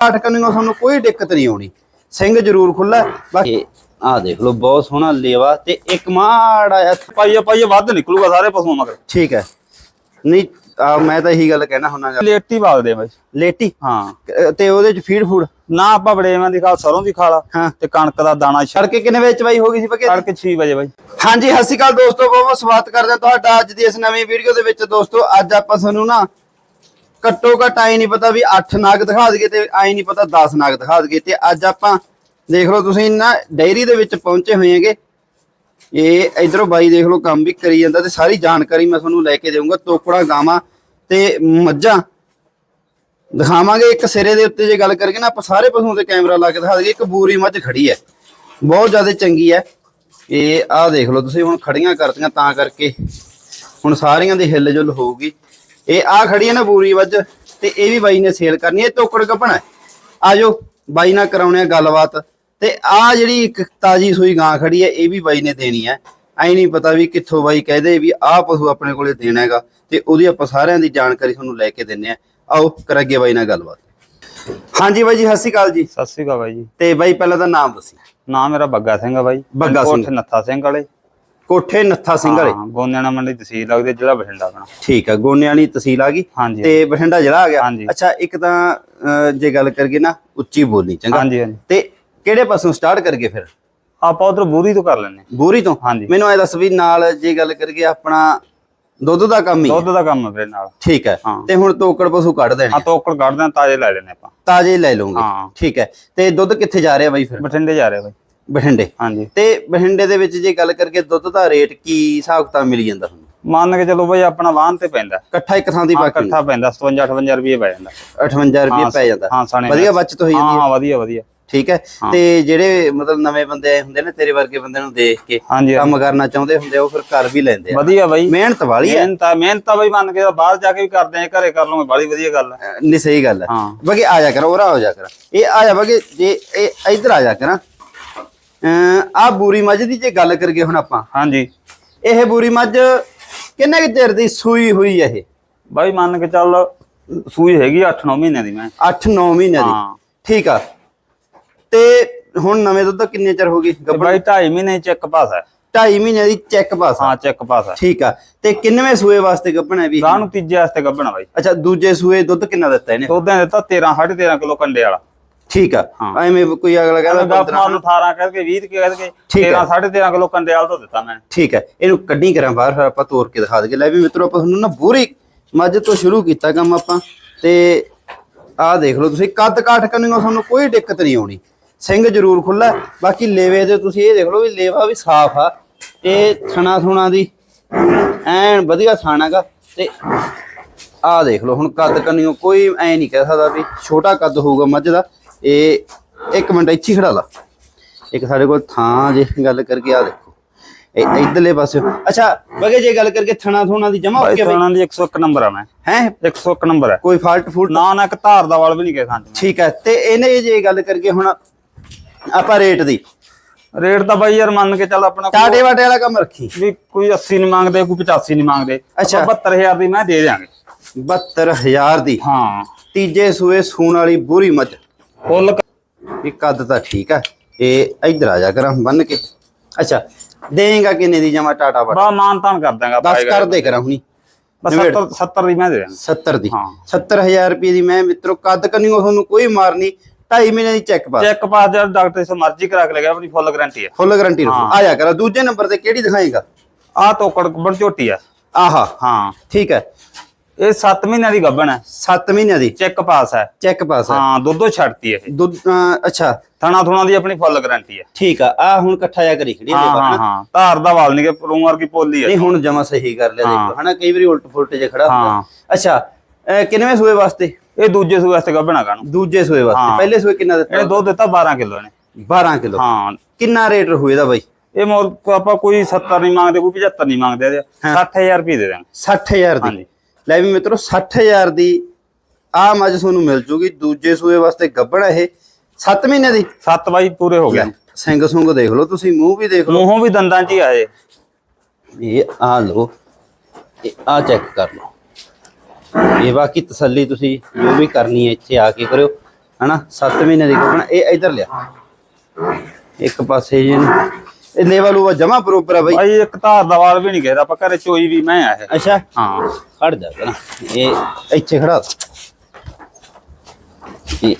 ਕੰਨਿਓ ਤੁਹਾਨੂੰ ਕੋਈ ਦਿੱਕਤ ਨਹੀਂ ਆਉਣੀ। ਸਿੰਘ ਜ਼ਰੂਰ ਖੁੱਲਾ ਬਾਕੀ ਆਹ ਦੇਖ ਲਓ ਬਹੁਤ ਸੋਹਣਾ ਲੇਵਾ ਤੇ ਇੱਕ ਮਾੜਾ ਆ ਪਾਈਏ ਪਾਈਏ ਵੱਧ ਨਿਕਲੂਗਾ ਸਾਰੇ ਪਸ਼ੂਆਂ ਮਗਰ। ਠੀਕ ਹੈ। ਨਹੀਂ ਆ ਮੈਂ ਤਾਂ ਇਹੀ ਗੱਲ ਕਹਿਣਾ ਹੁੰਨਾ। ਲੇਟੀ ਪਾਲਦੇ ਆ ਬਾਈ ਲੇਟੀ? ਹਾਂ। ਤੇ ਉਹਦੇ ਚ ਫੀਡ ਫੂਡ ਨਾ ਆਪਾਂ ਬੜੇਵਾਂ ਦੀ ਖਾ ਸਰੋਂ ਦੀ ਖਾ ਲਾ ਹਾਂ। ਤੇ ਕਣਕ ਦਾ ਦਾਣਾ ਛੜ ਤੜਕੇ ਕਿੰਨੇ ਵਜੇ ਚਵਾਈ ਹੋ ਗਈ ਸੀ ਬਕੇ ਤੜਕੇ 6 ਵਜੇ ਬਾਈ। ਹਾਂਜੀ ਸਤਿ ਸ਼੍ਰੀ ਅਕਾਲ ਦੋਸਤੋ ਬਹੁਤ ਬਹੁਤ ਸਵਾਗਤ ਕਰਦੇ ਤੁਹਾਡਾ ਅੱਜ ਦੀ ਇਸ ਨਵੀਂ ਵੀਡੀਓ ਦੇ ਵਿੱਚ। ਦੋਸਤੋ ਅੱਜ ਆਪਾਂ ਤੁਹਾਨੂੰ ਨਾ ਘੱਟੋ ਘੱਟ ਆਈ ਨਹੀਂ ਪਤਾ ਵੀ 8 ਨਾਗ ਦਿਖਾ ਦਈਏ ਤੇ ਆਈ ਨਹੀਂ ਪਤਾ 10 ਨਾਗ ਦਿਖਾ ਦਈਏ ਤੇ ਅੱਜ ਆਪਾਂ ਦੇਖ ਲਓ ਤੁਸੀਂ ਨਾ ਡਾਇਰੀ ਦੇ ਵਿੱਚ ਪਹੁੰਚੇ ਹੋਏ ਹੈਗੇ। ਇਹ ਇਧਰੋਂ ਬਾਈ ਦੇਖ ਲਓ ਕੰਮ ਵੀ ਕਰੀ ਜਾਂਦਾ ਤੇ ਸਾਰੀ ਜਾਣਕਾਰੀ ਮੈਂ ਤੁਹਾਨੂੰ ਲੈ ਕੇ ਦੇਵਾਂਗਾ ਤੋਕੜਾ ਗਾਵਾਂ ਤੇ ਮੱਝਾਂ ਦਿਖਾਵਾਂਗੇ। ਇੱਕ ਸਿਰੇ ਦੇ ਉੱਤੇ ਜੇ ਗੱਲ ਕਰਕੇ ਨਾ, ਆਪਾਂ ਸਾਰੇ ਪਸ਼ੂਆਂ ਤੇ ਕੈਮਰਾ ਲਾ ਕੇ ਦਿਖਾ ਦਈਏ, ਇੱਕ ਬੂਰੀ ਮੱਝ ਖੜੀ ਹੈ। ਬਹੁਤ ਜ਼ਿਆਦਾ ਚੰਗੀ ਹੈ। ਇਹ ਆਹ ਦੇਖ ਲਓ ਤੁਸੀਂ, ਹੁਣ ਖੜੀਆਂ ਕਰਤੀਆਂ ਤਾਂ ਕਰਕੇ ਹੁਣ ਸਾਰੀਆਂ ਦੀ ਹਿੱਲ ਜੁਲ ਹੋਊਗੀ। ਇਹ ਆ ਖੜੀ ਹੈ ਨਾ ਬੂਰੀ ਮੱਝ ਤੇ ਇਹ ਵੀ ਬਾਈ ਨੇ ਸੇਲ ਕਰਨੀ ਹੈ ਤੋਕੜ ਕੱਪਣਾ ਆਜੋ ਬਾਈ ਨਾਲ ਕਰਾਉਣੇ ਆ ਗੱਲਬਾਤ। ਤੇ ਆ ਜਿਹੜੀ ਇੱਕ ਤਾਜੀ ਸੂਈ ਗਾਂ ਖੜੀ ਹੈ ਇਹ ਵੀ ਬਾਈ ਨੇ ਦੇਣੀ ਹੈ। ਐ ਨਹੀਂ ਪਤਾ ਵੀ ਕਿੱਥੋਂ ਬਾਈ ਕਹਦੇ ਵੀ ਆਹ ਪਸ਼ੂ ਆਪਣੇ ਕੋਲੇ ਦੇਣਾ ਹੈਗਾ ਤੇ ਉਹਦੀ ਆਪਾਂ ਸਾਰਿਆਂ ਦੀ ਜਾਣਕਾਰੀ ਤੁਹਾਨੂੰ ਲੈ ਕੇ ਦਿੰਨੇ ਆ ਆਓ ਕਰਾਂਗੇ ਬਾਈ ਨਾਲ ਗੱਲਬਾਤ। ਹਾਂਜੀ ਬਾਈ ਜੀ ਸਤਿ ਸ਼੍ਰੀ ਅਕਾਲ ਜੀ। ਸਤਿ ਸ੍ਰੀ ਅਕਾਲ ਬਾਈ ਜੀ। ਤੇ ਬਾਈ ਪਹਿਲਾਂ ਤਾਂ ਨਾਮ ਦੱਸੀ। ਨਾਮ ਮੇਰਾ ਬੱਗਾ ਸਿੰਘ ਆ ਬਾਈ। ਬੱਗਾ ਸਿੰਘ। ਨੱਥਾ ਸਿੰਘ ਵਾਲੇ। ਕੋਠੇ ਨੱਥਾ ਸਿੰਘ ਵਾਲੇ। ਹਾਂ ਗੋਨਿਆਣਾ ਮੰਡੀ ਤਹਿਸੀਲ ਲੱਗਦੇ ਜ਼ਿਲ੍ਹਾ ਬਠਿੰਡਾ ਆਪਣਾ। ਠੀਕ ਆ ਗੋਨਿਆਣੀ ਤਹਿਸੀਲ ਆ ਗਈ। ਹਾਂਜੀ ਤੇ ਬਠਿੰਡਾ ਜ਼ਿਲ੍ਹਾ ਆ ਗਿਆ। ਹਾਂਜੀ। ਅੱਛਾ ਇੱਕ ਤਾਂ ਅਹ, ਜੇ ਗੱਲ ਕਰੀਏ ਨਾ ਉੱਚੀ ਬੋਲੀ ਚੰਗਾ। ਹਾਂਜੀ ਹਾਂਜੀ। ਤੇ ਕਿਹੜੇ ਪਾਸੋਂ ਸਟਾਰਟ ਕਰੀਏ ਫਿਰ? ਆਪਾਂ ਉਧਰ ਬੂਰੀ ਤੋਂ ਕਰ ਲੈਨੇ ਬੂਰੀ ਤੋਂ? ਹਾਂਜੀ। ਮੈਨੂੰ ਐ ਦੱਸ ਵੀ ਨਾਲ ਜੇ ਗੱਲ ਕਰੀਏ ਆਪਣਾ ਦੁੱਧ ਦਾ ਕੰਮ ਹੀ ਹੈ। ਦੁੱਧ ਦਾ ਕੰਮ ਹੈ ਮੇਰੇ ਨਾਲ। ਠੀਕ ਹੈ। ਹਾਂ। ਤੇ ਹੁਣ ਤੋਕੜ ਪਸ਼ੂ ਕੱਢ ਦੇਣੇ ਆ। ਤੋਕੜ ਕੱਢਦੇ ਆ ਤਾਜ਼ੇ ਲੈ ਲੈਨੇ ਆਪਾਂ। ਤਾਜ਼ੇ ਲੈ ਲਵਾਂਗੇ ਹਾਂ। ਠੀਕ ਹੈ। ਤੇ ਦੁੱਧ ਕਿੱਥੇ ਜਾ ਰਿਹਾ ਬਾਈ ਫਿਰ? ਬਠਿੰਡੇ ਜਾ ਰਹੇ ਬਾਈ। ਬਠਿੰਡੇ। ਹਾਂਜੀ। ਤੇ ਬਠਿੰਡੇ ਦੇ ਵਿੱਚ ਜੇ ਗੱਲ ਕਰੀਏ ਦੁੱਧ ਦਾ ਰੇਟ ਕੀ ਹਿਸਾਬ ਕਿਤਾਬ ਮਿਲ ਜਾਂਦਾ ਤੁਹਾਨੂੰ? ਮੰਨ ਕੇ ਚਲੋ ਬਾਈ ਆਪਣਾ ਵਾਹਨ ਤੇ ਪੈਂਦਾ। ਇਕੱਠਾ ਇੱਕ ਥਾਂ ਦੀ ਬਾਕੀ ਇਕੱਠਾ ਪੈਂਦਾ 57 58 ਰੁਪਏ ਪੈ ਜਾਂਦਾ। 58 ਰੁਪਏ ਪੈ ਜਾਂਦਾ। ਹਾਂ ਸਾਣੇ ਵਧੀਆ ਬਚਤ ਹੋਈ ਜਾਂਦੀ ਹੈ ਹਾਂ ਵਧੀਆ ਵਧੀਆ। ਠੀਕ ਹੈ। ਤੇ ਜਿਹੜੇ ਮਤਲਬ ਨਵੇਂ ਬੰਦੇ ਆਏ ਹੁੰਦੇ ਨੇ ਤੇਰੇ ਵਰਗੇ ਬੰਦੇ ਨੂੰ ਦੇਖ ਕੇ ਕੰਮ ਕਰਨਾ ਚਾਹੁੰਦੇ ਹੁੰਦੇ ਉਹ ਫਿਰ ਕਰ ਵੀ ਲੈਂਦੇ ਆ। ਵਧੀਆ ਬਾਈ। ਮਿਹਨਤ ਵਾਲੀ ਹੈ ਮਿਹਨਤ ਆ ਮਿਹਨਤ ਆ ਬਾਈ ਮੰਨ ਕੇ ਬਾਹਰ ਜਾ ਕੇ ਵੀ ਕਰਦੇ ਆ ਘਰੇ ਕਰ ਲਵਾਂਗੇ ਬੜੀ ਵਧੀਆ ਗੱਲ ਹੈ ਨਹੀਂ ਸਹੀ ਗੱਲ ਹੈ। ਬਗੇ ਆ ਜਾ ਕਰ ਉਰਾ ਹੋ ਜਾ ਕਰ। ਇਹ ਆ ਜਾ ਬਗੇ ਜੇ ਇਹ ਇੱਧਰ ਆ ਜਾ ਕਰ। ਆ ਬੂਰੀ ਮੱਝ ਦੀ ਜੇ ਗੱਲ ਕਰੀਏ ਹੁਣ ਆਪਾਂ। ਹਾਂਜੀ। ਇਹ ਬੂਰੀ ਮੱਝ ਕਿੰਨੇ ਕੁ ਚਿਰ ਦੀ ਸੂਈ ਹੋਈ ਹੈ ਇਹ? ਬਾਈ ਮੰਨ ਕੇ ਚੱਲ ਸੂਈ ਹੈਗੀ 8-9 ਮਹੀਨਿਆਂ ਦੀ ਮੈਂ। 8-9 ਮਹੀਨਿਆਂ ਦੀ। ਠੀਕ ਆ। ਤੇ ਹੁਣ ਨਵੇਂ ਦੁੱਧ ਕਿੰਨੇ ਚਿਰ ਹੋ ਗਈ ਬਾਈ 2.5 ਮਹੀਨੇ ਚੈੱਕ ਪਾਸ ਹੈ। 2.5 ਮਹੀਨਿਆਂ ਦੀ ਚੈੱਕ ਪਾਸ ਹਾਂ ਚੈੱਕ ਪਾਸ ਹੈ। ਠੀਕ ਆ। ਤੇ ਕਿੰਨਵੇਂ ਸੂਏ ਵਾਸਤੇ ਗੱਭਣ ਵੀ? ਗਾਂ ਨੂੰ ਤੀਜੇ ਵਾਸਤੇ ਗੱਭਣਾ ਬਾਈ। ਅੱਛਾ ਦੂਜੇ ਸੂਏ ਦੁੱਧ ਕਿੰਨਾ ਦਿੱਤਾ ਇਹਨੇ? ਦੁੱਧਾਂ ਦਿੱਤਾ 13 13.5 ਕਿਲੋ ਕੰਡੇ ਵਾਲਾ। ਠੀਕ ਆ। ਐਵੇਂ ਕੋਈ ਅਗਲਾ ਕਹਿੰਦਾ ਗੱਪ 15 ਮਾਰ ਨੂੰ 18 ਕਰਕੇ 20 ਕਰਕੇ ਠੀਕ ਹੈ। 13 13.5 ਕਿਲੋ ਕੰਡੇ ਵਾਲਾ ਤੋਂ ਦਿੱਤਾ ਮੈਂ। ਠੀਕ ਹੈ ਇਹਨੂੰ ਕੱਢੀ ਕਰਾਂ ਬਾਹਰ ਫਿਰ ਆਪਾਂ ਤੋੜ ਕੇ ਦਿਖਾ ਦਈਏ। ਲੈ ਵੀ ਮਿੱਤਰੋ ਆਪਾਂ ਤੁਹਾਨੂੰ ਨਾ ਬੂਰੀ ਮੱਝ ਤੋਂ ਸ਼ੁਰੂ ਕੀਤਾ ਕੰਮ ਆਪਾਂ। ਤੇ ਆਹ ਦੇਖ ਲਓ ਤੁਸੀਂ ਕੱਦ ਕਾਠ ਕੰਨਿਓ ਤੁਹਾਨੂੰ ਕੋਈ ਦਿੱਕਤ ਨਹੀਂ ਆਉਣੀ। ਸਿੰਘ ਜ਼ਰੂਰ ਖੁੱਲਾ ਬਾਕੀ ਲੇਵੇ ਤੇ ਤੁਸੀਂ ਇਹ ਦੇਖ ਲਓ ਵੀ ਲੇਵਾ ਵੀ ਸਾਫ਼ ਆ। ਇਹ ਥਣਾ ਥੁਣਾ ਦੀ ਐਨ ਵਧੀਆ ਥਾਣਾਗਾ ਤੇ ਆਹ ਦੇਖ ਲਓ ਹੁਣ ਕੱਦ ਕੰਨਿਓ ਕੋਈ ਐ ਨਹੀਂ ਕਹਿ ਸਕਦਾ ਵੀ ਛੋਟਾ ਕੱਦ ਹੋਊਗਾ ਮੱਝ ਦਾ। ਇਹ ਇੱਕ ਮਿੰਟ ਇੱਥੇ ਖੜਾ ਲਾ। ਇੱਕ ਸਾਡੇ ਕੋਲ ਥਾਂ ਜੇ ਗੱਲ ਕਰਕੇ ਆ ਦੇਖੋ। ਇਹ ਇਧਰਲੇ ਪਾਸੇ। ਅੱਛਾ ਬਗੇ ਜੇ ਗੱਲ ਕਰਕੇ ਥਣਾ ਥੋਣਾ ਦੀ ਜਮਾ ਹੋ ਗਿਆ ਬਈ। ਥਾਣਾ ਦੀ 101 ਨੰਬਰ ਆ ਮੈਂ। ਹੈ? 101 ਨੰਬਰ ਹੈ ਕੋਈ ਫਾਲਟ ਫੂਲਟ? ਨਾ ਨਾ ਇੱਕ ਧਾਰ ਦਾ ਵਾਲ ਵੀ ਨਹੀਂ ਕਿਸੇ ਥਾਂ 'ਚ। ਠੀਕ ਹੈ ਤੇ ਇਹਨੇ ਜੇ ਗੱਲ ਕਰਕੇ ਹੁਣ ਆਪਾਂ ਰੇਟ ਦੀ। ਰੇਟ ਤਾਂ ਬਾਈ ਯਾਰ ਮੰਨ ਕੇ ਚੱਲ ਆਪਣਾ ਟਾਟੇ ਵਾਟੇ ਵਾਲਾ ਕੰਮ ਰੱਖੀ। ਵੀ ਕੋਈ 80 ਨਹੀਂ ਮੰਗਦੇ ਕੋਈ 85 ਨਹੀਂ ਮੰਗਦੇ। ਅੱਛਾ। 72000 ਦੀ ਮੈਂ ਦੇ ਦਿਆਂਗੇ। 72000 ਦੀ। ਹਾਂ। ਤੀਜੇ ਸੂਏ ਸੂਣ ਵਾਲੀ ਬੁਰੀ ਮੱਝ। ਫੁੱਲ ਵੀ ਕੱਦ ਤਾਂ ਠੀਕ ਹੈ ਇਹ ਇਧਰ ਆ ਜਾ ਕਰਾਂ ਬੰਨ ਕੇ। ਅੱਛਾ ਦੇਂਗਾ ਕਿੰਨੇ ਦੀ ਜਮਾ ਟਾਟਾ ਬਾ ਮਾਨ ਤਾਨ ਕਰ ਦਾਂਗਾ ਬਸ ਕਰ ਦੇ ਕਰਾਂ ਹੁਣੀ। ਬਸ 70 70 ਦੀ ਮੈਂ ਦੇ ਦਿਆਂਗਾ। 70 ਦੀ। ਹਾਂ। 70000 ਰੁਪਏ ਦੀ ਮੈਂ ਮਿੱਤਰੋ ਕੱਦ ਕੰਨਿਓ ਤੁਹਾਨੂੰ ਕੋਈ ਮਾਰਨੀ 2.5 ਮਹੀਨੇ ਦੀ ਚੈੱਕ ਪਾਸ ਚੈੱਕ ਪਾਸ ਜਦ ਡਾਕਟਰ ਸੇ ਮਰਜ਼ੀ ਕਰਾ ਕੇ ਲਗਾ ਆਪਣੀ ਫੁੱਲ ਗਾਰੰਟੀ ਹੈ ਫੁੱਲ ਗਾਰੰਟੀ ਆ ਜਾ ਕਰਾਂ ਦੂਜੇ ਨੰਬਰ ਤੇ ਕਿਹੜੀ ਦਿਖਾਏਗਾ? ਆਹ ਤੋਕੜ ਬਣ ਝੋਟੀ ਆ। ਆਹਾ। ਹਾਂ। ਠੀਕ ਹੈ ਇਹ 7 ਮਹੀਨਿਆਂ ਦੀ ਗੱਭਣ ਹੈ। 7 ਮਹੀਨਿਆਂ ਦੀ? ਚੈੱਕ ਪਾਸ ਹੈ। ਚੈੱਕ ਪਾਸ ਹੈ। ਹਾਂ ਦੁੱਧੋ ਛੱਡਤੀ ਇਹ। ਦੁੱਧ ਅਹ, ਅੱਛਾ। ਥਣਾ ਥੁਣਾ ਦੀ ਆਪਣੀ ਫੁੱਲ ਗਾਰੰਟੀ ਹੈ। ਠੀਕ ਆ ਆ ਹੁਣ ਇਕੱਠਾ ਜਾ ਕਰੀ ਖੜੀ ਹੈ ਹਾਂ ਧਾਰ ਦਾ ਵਾਲ ਨਹੀਂ ਕਿ ਪਰੂਮਾਰ ਕੀ ਪੋਲੀ ਹੈ। ਨਹੀਂ ਹੁਣ ਜਮਾ ਸਹੀ ਕਰ ਲਿਆ ਹਾਂ। ਦੇਖੋ ਹਨਾ? ਕਈ ਵਾਰੀ ਉਲਟ ਫੁਲਟ ਜੇ ਖੜਾ ਹੁੰਦਾ। ਅੱਛਾ ਅਹ, ਕਿੰਨਵੇਂ ਸੂਏ ਵਾਸਤੇ? ਇਹ ਦੂਜੇ ਸੂਏ ਵਾਸਤੇ ਗੱਭਣਾ ਕਾਨੂੰ ਦੂਜੇ ਸੂਏ ਵਾਸਤੇ। ਪਹਿਲੇ ਸੂਏ ਕਿੰਨਾ ਦਿੱਤਾ? ਇਹਨੇ ਦੁੱਧ ਦਿੱਤਾ 12 ਕਿਲੋ ਨੇ 12 ਕਿਲੋ। ਹਾਂ। ਕਿੰਨਾ ਰੇਟ ਰਹੂ ਇਹਦਾ ਬਾਈ? ਇਹ ਮੋਲ ਆਪਾਂ ਕੋਈ 70 ਨਹੀਂ ਮੰਗਦੇ ਕੋਈ 75 ਨਹੀਂ ਮੰਗਦੇ ਇਹਦੇ। ਹਾਂ। 60000 ਰੁਪਏ ਦੇ ਦਾਂਗੇ 60000 ਦੀ। ਹਾਂਜੀ। ਲੈ ਵੀ ਮਿੱਤਰੋ 60000 ਦੀ ਆ ਮੱਝ ਤੁਹਾਨੂੰ ਮਿਲ ਜੂਗੀ। ਦੂਜੇ ਸੂਏ ਵਾਸਤੇ ਗੱਬਣ ਇਹ। 7 ਮਹੀਨੇ ਦੀ? 7 ਬਾਈ ਪੂਰੇ ਹੋ ਗਏ। ਸਿੰਘ ਸੁੰਗ ਦੇਖ ਲਓ ਤੁਸੀਂ ਮੂੰਹ ਵੀ ਦੇਖ ਲਓ। ਮੂੰਹੋਂ ਵੀ ਦੰਦਾਂ 'ਚ ਹੀ ਆਏ ਇਹ। ਆ ਲਓ ਇਹ ਆ ਚੈੱਕ ਕਰ ਲਓ। ਇਹ ਬਾਕੀ ਤਸੱਲੀ ਤੁਸੀਂ ਜੋ ਵੀ ਕਰਨੀ ਹੈ ਇੱਥੇ ਆ ਕੇ ਕਰਿਓ। ਹਨਾ 7 ਮਹੀਨੇ ਦੀ ਗੱਭਣ ਇਹ ਇਧਰ ਲਿਆ। ਇੱਕ ਪਾਸੇ ਜੀ ਨੂੰ ਇਹ ਲੇਵਲ ਉਹ ਜਮਾ ਬਰੋਬਰ ਆ ਬਾਈ। ਬਾਈ ਇੱਕ ਧਾਰ ਦਾ ਵਾਲ ਵੀ ਨਹੀਂ ਗਿਆ ਆਪਾਂ ਘਰੇ ਚੋਈ ਵੀ ਮੈਂ ਆ ਇਹ। ਅੱਛਾ। ਹਾਂ। ਖੜ ਜਾ ਨਾ ਇਹ ਇੱਥੇ ਖੜਾ। ਇਹ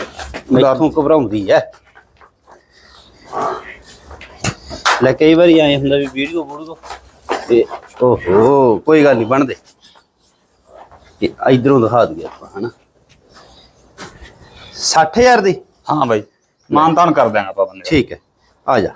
ਮੈਥੋਂ ਘਬਰਾਉਂਦੀ ਐ। ਲੈ ਕਈ ਵਾਰੀ ਆਏ ਹੁੰਦਾ ਵੀ ਵੀਡੀਓ ਬੋੜੂ ਤੇ ਓਹੋ ਕੋਈ ਗੱਲ ਨਹੀਂ ਬਣਦੇ ਇਹ ਇਧਰੋਂ ਦਿਖਾ ਦਈਏ ਆਪਾਂ ਹਨਾ। 60000 ਦੀ? ਹਾਂ ਬਾਈ ਮਾਨ ਤਾਨ ਕਰ ਦਿਆਂਗੇ ਆਪਾਂ ਬੰਦੇ ਠੀਕ ਹੈ ਆ ਜਾ।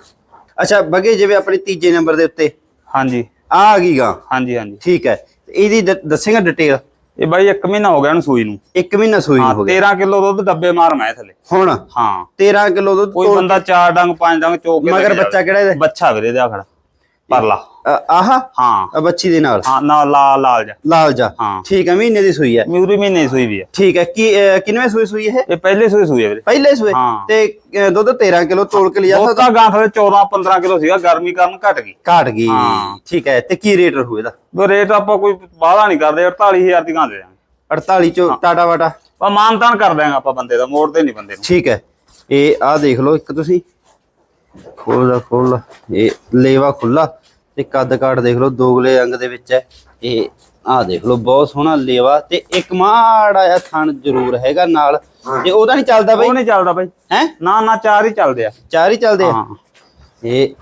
ਅੱਛਾ ਬਗੇ ਜਿਵੇਂ ਆਪਣੇ ਤੀਜੇ ਨੰਬਰ ਦੇ ਉੱਤੇ। ਹਾਂਜੀ। ਆ ਆ ਗਈ ਗਾ। ਹਾਂਜੀ ਹਾਂਜੀ। ਠੀਕ ਹੈ। ਇਹਦੀ ਦ- ਦੱਸੇਗਾ ਡਿਟੇਲ ਇਹ ਬਾਈ 1 ਮਹੀਨਾ ਹੋ ਗਿਆ ਇਹਨੂੰ ਸੂਈ ਨੂੰ। ਇੱਕ ਮਹੀਨਾ ਸੂਈ ਨੂੰ ਹਾਂ ਹੋ ਗਿਆ। 13 ਕਿਲੋ ਦੁੱਧ ਡੱਬੇ ਮਾਰ ਮੈਂ ਥੱਲੇ। ਹੁਣ? ਹਾਂ। 13 ਕਿਲੋ ਦੁੱਧ ਕੋਈ ਤੋਲ- ਬੰਦਾ ਚਾਰ ਡੰਗ ਪੰਜ ਡੰਗ ਚੋਕ ਕੇ ਮਗਰ ਕੇ ਬੱਚਾ ਜਾਵੇ। ਕਿਹੜਾ ਇਹਦੇ? ਬੱਚਾ ਵੀਰੇ ਦੇ ਖੜਾ। ਪਰਲਾ ਆਹ? ਹਾਂ। ਆ ਬੱਚੀ ਦੇ ਨਾਲ? ਹਾਂ ਨਾ ਲਾਲ ਲਾਲ ਜਾ ਲਾਲ ਜਾ ਹਾਂ। ਠੀਕ ਹੈ ਮਹੀਨੇ ਦੀ ਸੂਈ ਹੈ? ਮਿਊਰੀ ਮਹੀਨੇ ਦੀ ਸੂਈ ਵੀ ਹੈ। ਠੀਕ ਹੈ ਕੀ ਅ, ਕਿੰਨਵੇਂ ਸੂਈ ਸੂਈ ਇਹ? ਇਹ ਪਹਿਲੇ ਸੂਈ ਸੂਈ ਹੈ ਵੀਰੇ। ਪਹਿਲੇ ਸੂਏ ਹਾਂ। ਤੇ ਅ, ਦੁੱਧ 13 ਕਿਲੋ ਤੋਲ ਕੇ ਲਿਆ ਤਾਂ ਗਾਂ ਥਲੇ 14 15 ਕਿਲੋ ਸੀਗਾ ਗਰਮੀ ਕਾਰਨ ਘਟ ਗਈ। ਘਾਟ ਗਈ। ਹਾਂ। ਠੀਕ ਹੈ ਤੇ ਕੀ ਰੇਟ ਰਹੂ ਇਹਦਾ? ਉਹ ਰੇਟ ਆਪਾਂ ਕੋਈ ਵਾਅਦਾ ਨਹੀਂ ਕਰਦੇ 48000 ਦੀ ਗਾਂ ਦੇ ਦਾਂਗੇ। 48 ਚੋਂ ਟਾਟਾ ਵਾਟਾ? ਪਰ ਮਾਨ ਤਾਨ ਕਰ ਦਿਆਂਗੇ ਆਪਾਂ ਬੰਦੇ ਦਾ ਮੋੜਦੇ ਨਹੀਂ ਬੰਦੇ ਨੂੰ। ਠੀਕ ਹੈ। ਇਹ ਆ ਦੇਖ ਲਓ ਇੱਕ ਤੁਸੀਂ। ਖੋਲ ਦਾ ਖੋਲ ਲਾ। ਇਹ ਲੇਵਾ ਖੁੱਲਾ ਤੇ ਕੱਦ ਕਾਠ ਦੇਖ ਲਓ ਦੋਗਲੇ ਅੰਗ ਦੇ ਵਿੱਚ ਹੈ। ਇਹ ਆ ਦੇਖ ਲਓ ਬਹੁਤ ਸੋਹਣਾ ਲੇਵਾ ਤੇ ਇੱਕ ਮਾੜਾ ਜਿਹਾ ਥਣ ਜ਼ਰੂਰ ਹੈਗਾ ਨਾਲ। ਤੇ ਉਹਦਾ ਨਹੀਂ ਚੱਲਦਾ ਬਈ? ਉਹ ਨਹੀਂ ਚੱਲਦਾ ਬਾਈ। ਹੈ? ਨਾ ਨਾ ਚਾਰ ਹੀ ਚੱਲਦੇ ਆ। ਚਾਰ ਹੀ ਚੱਲਦੇ ਆ? ਇਹ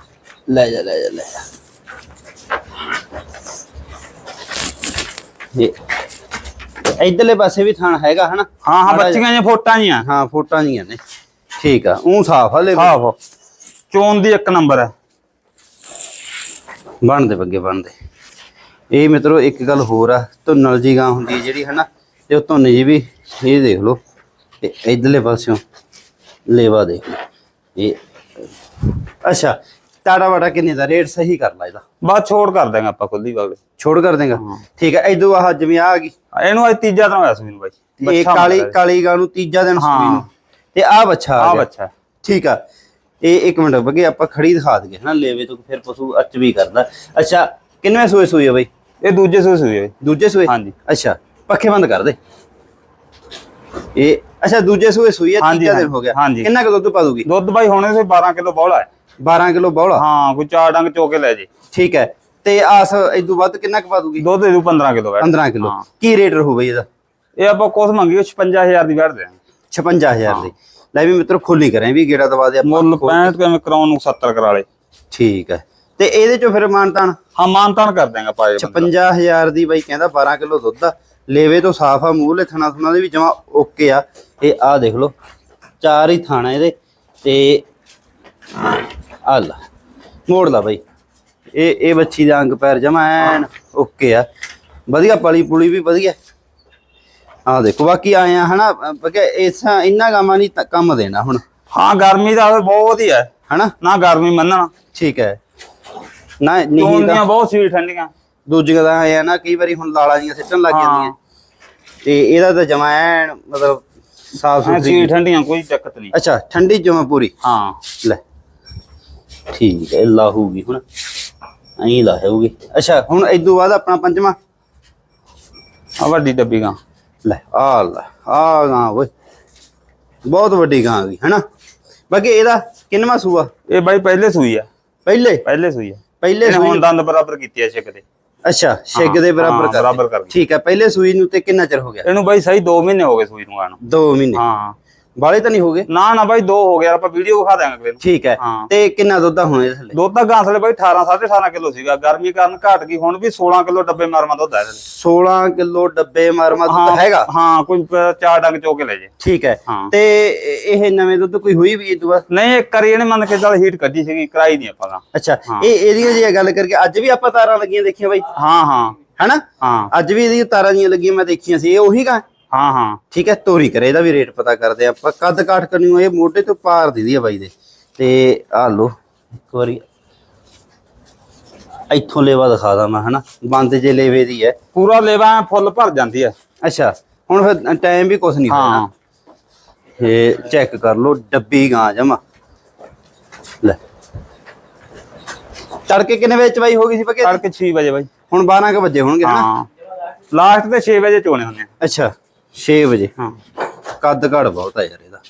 ਲੈ ਜਾ ਲੈ ਜਾ ਲੈ ਜਾ। ਇਹ ਇਧਰਲੇ ਪਾਸੇ ਵੀ ਥਣ ਹੈਗਾ ਹਨਾ? ਹਾਂ ਹਾਂ। ਬੱਚੀਆਂ ਦੀਆਂ ਫੋਟਾਂ ਹੀ ਆ ਹਾਂ ਫੋਟਾਂ ਜੀਆਂ ਨੇ। ਠੀਕ ਆ ਉਹ ਸਾਫ਼ ਹਲੇ ਆਹੋ ਚੋਣ ਦੀ ਇੱਕ ਨੰਬਰ ਹੈ। ਬਣਦੇ ਬੱਗੇ ਬਣਦੇ। ਇਹ ਮਿੱਤਰੋ ਇੱਕ ਗੱਲ ਹੋਰ ਆ ਧੁੰਨਲ ਜੀ ਗਾਂ ਹੁੰਦੀ ਜਿਹੜੀ ਹਨਾ ਤੇ ਉਹ ਧੁੰਨ ਜੀ ਵੀ ਇਹ ਦੇਖ ਲਓ ਤੇ ਇਧਰਲੇ ਪਾਸਿਓਂ ਲੇਵਾ ਦੇਖ ਲਓ। ਇਹ ਅੱਛਾ ਟਾੜਾ ਵਾਟਾ ਕਿੰਨੇ ਦਾ? ਰੇਟ ਸਹੀ ਕਰ ਲਾ ਇਹਦਾ। ਬਾਅਦ ਛੋੜ ਕਰ ਦਿਆਂਗੇ ਆਪਾਂ ਖੁੱਲੀ ਬਾਗਲੇ ਛੋੜ ਕਰ ਦੇਗਾ ਠੀਕ ਹੈ ਇਦੋਂ ਆਹ ਜਿਵੇਂ ਆ ਗਈ। ਇਹਨੂੰ ਅੱਜ ਤੀਜਾ ਦਿਨ ਹੋਇਆ ਸੂਈ ਨੂੰ ਬਾਈ। ਇਹ ਕਾਲੀ ਕਾਲੀ ਗਾਂ ਨੂੰ ਤੀਜਾ ਦਿਨ ਹਾਂ। ਨੂੰ। ਤੇ ਆ ਬੱਚਾ ਆ ਬੱਚਾ। ਠੀਕ ਆ। ਇਹ ਇੱਕ ਮਿੰਟ ਬੱਗੇ ਆਪਾਂ ਖੜੀ ਦਿਖਾ ਦਈਏ ਹਨਾ ਲੇਵੇ ਤੋਂ ਫਿਰ ਪਸ਼ੂ ਅੱਚ ਵੀ ਕਰਦਾ। ਅੱਛਾ ਕਿੰਨਵੇਂ ਸੂਏ ਸੂਈ ਆ ਬਈ? ਇਹ ਦੂਜੇ ਸੂਈ ਸੂਈ ਹੈ ਬਾਈ। ਦੂਜੇ ਸੂਏ? ਹਾਂਜੀ। ਅੱਛਾ ਪੱਖੇ ਬੰਦ ਕਰ ਦੇ। ਇਹ ਅੱਛਾ ਦੂਜੇ ਸੂਏ ਸੂਈ ਆ ਤੀਜਾ ਦਿਨ ਹੋ ਗਿਆ। ਕਿੰਨਾ ਕੁ ਦੁੱਧ ਪਾ ਦੂਗੀ ਦੁੱਧ ਬਾਈ ਹੁਣੇ ਸੇ 12 ਕਿਲੋ ਬੋਲਾ ਹੈ। 12 ਕਿਲੋ ਬੌਲਾ? ਹਾਂ ਕੋਈ ਚਾਰ ਡੰਗ ਚੋ ਕੇ ਲੈ ਜੇ। ਠੀਕ ਹੈ ਤੇ ਆਸ ਇਦੋਂ ਵੱਧ ਕਿੰਨਾ ਕੁ ਪਾ ਦੂਗੀ ਦੁੱਧ ਦੇ ਦੂ 15 ਕਿਲੋ ਬੈਠ 15 ਕਿਲੋ। ਹਾਂ। ਕੀ ਰੇਟ ਰਹੂ ਬਈ ਇਹਦਾ? ਇਹ ਆਪਾਂ ਕੁਛ ਮੰਗੀ 56000 ਦੀ ਬੈਠ ਦੇਾਂਗੇ 56000 ਦੀ। ਲੈ ਵੀ ਮਿੱਤਰੋ ਖੋਲੀ ਕਰਾਂ ਵੀ ਗੇੜਾ ਦਵਾ ਦੇ ਆਪਾਂ ਮੁੱਲ 65 ਕਿਵੇਂ ਕਰਾਉਣ ਨੂੰ 70 ਕਰਾ ਲੇ ਠੀਕ ਹੈ। ਤੇ ਇਹਦੇ ਚੋਂ ਫਿਰ ਮਾਨਤਾਨ? ਹਾਂ ਮਾਨ ਤਾਨ ਕਰ ਦਿਆਂਗੇ ਪਾਏ ਬੰਦੇ। 56000 ਦੀ ਬਾਈ ਕਹਿੰਦਾ 12 ਕਿਲੋ ਦੁੱਧ ਆ। ਲੇਵੇ ਤੋਂ ਸਾਫ਼ ਆ ਮੂਹਲੇ ਥਣਾ ਥਣਾ ਦੇ ਵੀ ਜਮਾ ਓਕੇ ਆ। ਇਹ ਆ ਦੇਖ ਲਓ ਚਾਰ ਹੀ ਥਾਣਾ ਇਹਦੇ। ਤੇ ਆ ਲਾ ਮੋੜ ਲਾ ਬਾਈ। ਇਹ ਇਹ ਬੱਚੀ ਦਾ ਅੰਗ ਪੈਰ ਜਮਾ ਐਨ ਓਕੇ ਆ। ਵਧੀਆ ਪਲੀ ਪੁਲੀ ਵੀ ਵਧੀਆ। ਆ ਦੇਖੋ ਬਾਕੀ ਆਏ ਆ ਹਨਾ ਬਕੇ ਇਸ ਇੰਨਾ ਗਾਮਾ ਨਹੀਂ ਤਾਂ ਕੰਮ ਦੇਣਾ ਹੁਣ। ਹਾਂ ਗਰਮੀ ਦਾ ਬਹੁਤ ਹੀ ਹੈ। ਹਨਾ? ਨਾ ਗਰਮੀ ਮੰਨਣਾ। ਠੀਕ ਹੈ। ਨਾ ਨਹੀਂ ਤਾਂ ਬਹੁਤ ਸੀ ਠੰਡੀਆਂ। ਦੂਜੀਆਂ ਦਾ ਆਇਆ ਨਾ ਕਈ ਵਾਰੀ ਹੁਣ ਲਾਲਾਂ ਜੀਆਂ ਸਿੱਟਣ ਲੱਗ। ਜਾਂਦੀਆਂ। ਤੇ ਇਹਦਾ ਤਾਂ ਜਮਾ ਐਨ ਮਤਲਬ ਸਾਫ਼ ਸੁਥਰੀ। ਠੰਡੀਆਂ ਕੋਈ ਦਿੱਕਤ ਨਹੀਂ। ਅੱਛਾ ਠੰਡੀ ਜਮਾ ਪੂਰੀ। ਹਾਂ। ਲੈ। ਠੀਕ ਹੈ ਲਾਹੂਗੀ ਹੁਣ। ਐਂ ਲਾਹੂਗੀ। ਅੱਛਾ ਹੁਣ ਇਦੋਂ ਬਾਅਦ ਆਪਣਾ ਪੰਜਵਾਂ? ਆ ਵੱਡੀ ਡੱਬੀ ਗਾਂ। ਲੈ ਆ ਲੈ ਆ ਗਾਂ ਓਏ। ਬਹੁਤ ਵੱਡੀ ਗਾਂ ਆ ਗਈ ਹੈਨਾ? ਬਾਕੀ ਇਹਦਾ ਕਿੰਨਵਾਂ ਸੂਆ? ਇਹ ਬਾਈ ਪਹਿਲੇ ਸੂਈ ਆ। ਪਹਿਲੇ? ਪਹਿਲੇ ਸੂਈ ਆ। ਪਹਿਲੇ ਸੂਈ ਹੁਣ ਦੰਦ ਬਰਾਬਰ ਕੀਤੀ ਆ ਛਿੱਕ ਦੇ। ਅੱਛਾ ਛਿੱਗ ਦੇ ਬਰਾਬਰ ਕਰ ਬਰਾਬਰ ਕਰ। ਠੀਕ ਹੈ ਪਹਿਲੇ ਸੂਈ ਨੂੰ ਤੇ ਕਿੰਨਾ ਚਿਰ ਹੋ ਗਿਆ? ਇਹਨੂੰ ਬਾਈ ਸਹੀ 2 ਮਹੀਨੇ ਹੋ ਗਏ ਸੂਈ ਨੂੰ ਆਣ 2 ਮਹੀਨੇ। ਹਾਂ। ਬਾਲੇ ਤਾਂ ਨਹੀਂ ਹੋ ਗਏ ਨਾ ਨਾ ਬਾਈ 2 ਹੋ ਗਿਆ ਆਪਾਂ ਵੀਡੀਓ ਵਿਖਾ ਦਿਆਂਗੇ ਅਗਲੇ ਨੂੰ। ਠੀਕ ਹੈ। ਹਾਂ। ਤੇ ਕਿੰਨਾ ਦੁੱਧ ਆ ਹੁਣ ਇਹਦੇ ਥੱਲੇ? ਦੁੱਧ ਤਾਂ ਗਾਂਸਲੇ ਬਾਈ 18 18.5 ਕਿਲੋ ਸੀਗਾ। ਗਰਮੀ ਕਾਰਨ ਘਟ ਗਈ। ਹੁਣ ਵੀ 16 ਕਿਲੋ ਡੱਬੇ ਮਰਮਾ ਦੁੱਧ ਹੈ ਇਹਦੇ 16 ਕਿਲੋ ਡੱਬੇ ਮਰਮਾ ਦੁੱਧ ਹੈਗਾ? ਹਾਂ ਕੋਈ ਪ- ਚਾਰ ਡੰਗ ਚੋ ਕੇ ਲੈ ਜੇ। ਠੀਕ ਹੈ। ਹਾਂ। ਤੇ ਇਹ ਨਵੇਂ ਦੁੱਧ ਕੋਈ ਹੋਈ ਵੀ ਇਹ ਤੋਂ ਬਾਅਦ ਨਹੀਂ ਇੱਕ ਕਰੀ ਇਹਨੇ ਮੰਨ ਕੇ ਚੱਲ ਹੀਟ ਕੱਢੀ ਸੀਗੀ ਕਰਾਈ ਨਹੀਂ ਆਪਾਂ ਤਾਂ। ਅੱਛਾ। ਇਹ ਇਹਦੀਆਂ ਜੇ ਗੱਲ ਕਰਕੇ ਅੱਜ ਵੀ ਆਪਾਂ ਤਾਰਾਂ ਲੱਗੀਆਂ ਦੇਖੀਆਂ ਬਾਈ? ਹਾਂ ਹਾਂ। ਹਨਾ? ਹਾਂ। ਅੱਜ ਵੀ ਇਹਦੀਆਂ ਤਾਰਾਂ ਜੀਆਂ ਲੱਗੀਆਂ ਮੈਂ ਦੇਖੀਆਂ ਸੀ। ਇਹ ਉਹੀ ਗਾ? ਹਾਂ ਹਾਂ। ਠੀਕ ਹੈ ਤੋਰੀ ਕਰੇ ਇਹਦਾ ਵੀ ਰੇਟ ਪਤਾ ਕਰਦੇ ਆ ਆਪਾਂ। ਕੱਦ ਕਾਠ ਕਰਨੀ ਇਹ ਮੋਢੇ ਤੋਂ ਪਾਰ ਦੀਦੀ ਆ ਬਾਈ ਦੇ। ਤੇ ਆ ਲੋ ਇੱਕ ਵਾਰੀ। ਇੱਥੋਂ ਲੇਵਾ ਦਿਖਾ ਦਾਂ ਮੈਂ ਹਨਾ। ਬੰਦ ਜੇ ਲੇਵੇ ਦੀ ਹੈ। ਪੂਰਾ ਲੇਵਾ ਫੁੱਲ ਭਰ ਜਾਂਦੀ ਹੈ। ਅੱਛਾ ਹੁਣ ਫਿਰ ਟਾਈਮ ਵੀ ਕੁਝ ਨਹੀਂ ਹੋਣਾ। ਹਾਂ ਇਹ ਚੈੱਕ ਕਰ ਲੋ ਡੱਬੀ ਗਾਂ ਜਮਾ। ਲੈ। ਤੜਕੇ ਕਿੰਨੇ ਵਜੇ ਚਵਾਈ ਹੋ ਗਈ ਸੀ ਬਕੇ ਤੜਕੇ 6 ਵਜੇ ਬਾਈ। ਹੁਣ 12 ਕ ਵਜੇ ਹੋਣਗੇ ਹਨਾ? ਹਾਂ। ਲਾਸਟ ਤੇ 6 ਵਜੇ ਚੋਣੇ ਹੁੰਦੇ ਆ। ਅੱਛਾ। 6 ਵਜੇ। ਹਾਂ। ਕੱਦ ਘੜ ਬਹੁਤ ਆ ਯਾਰ ਇਹਦਾ।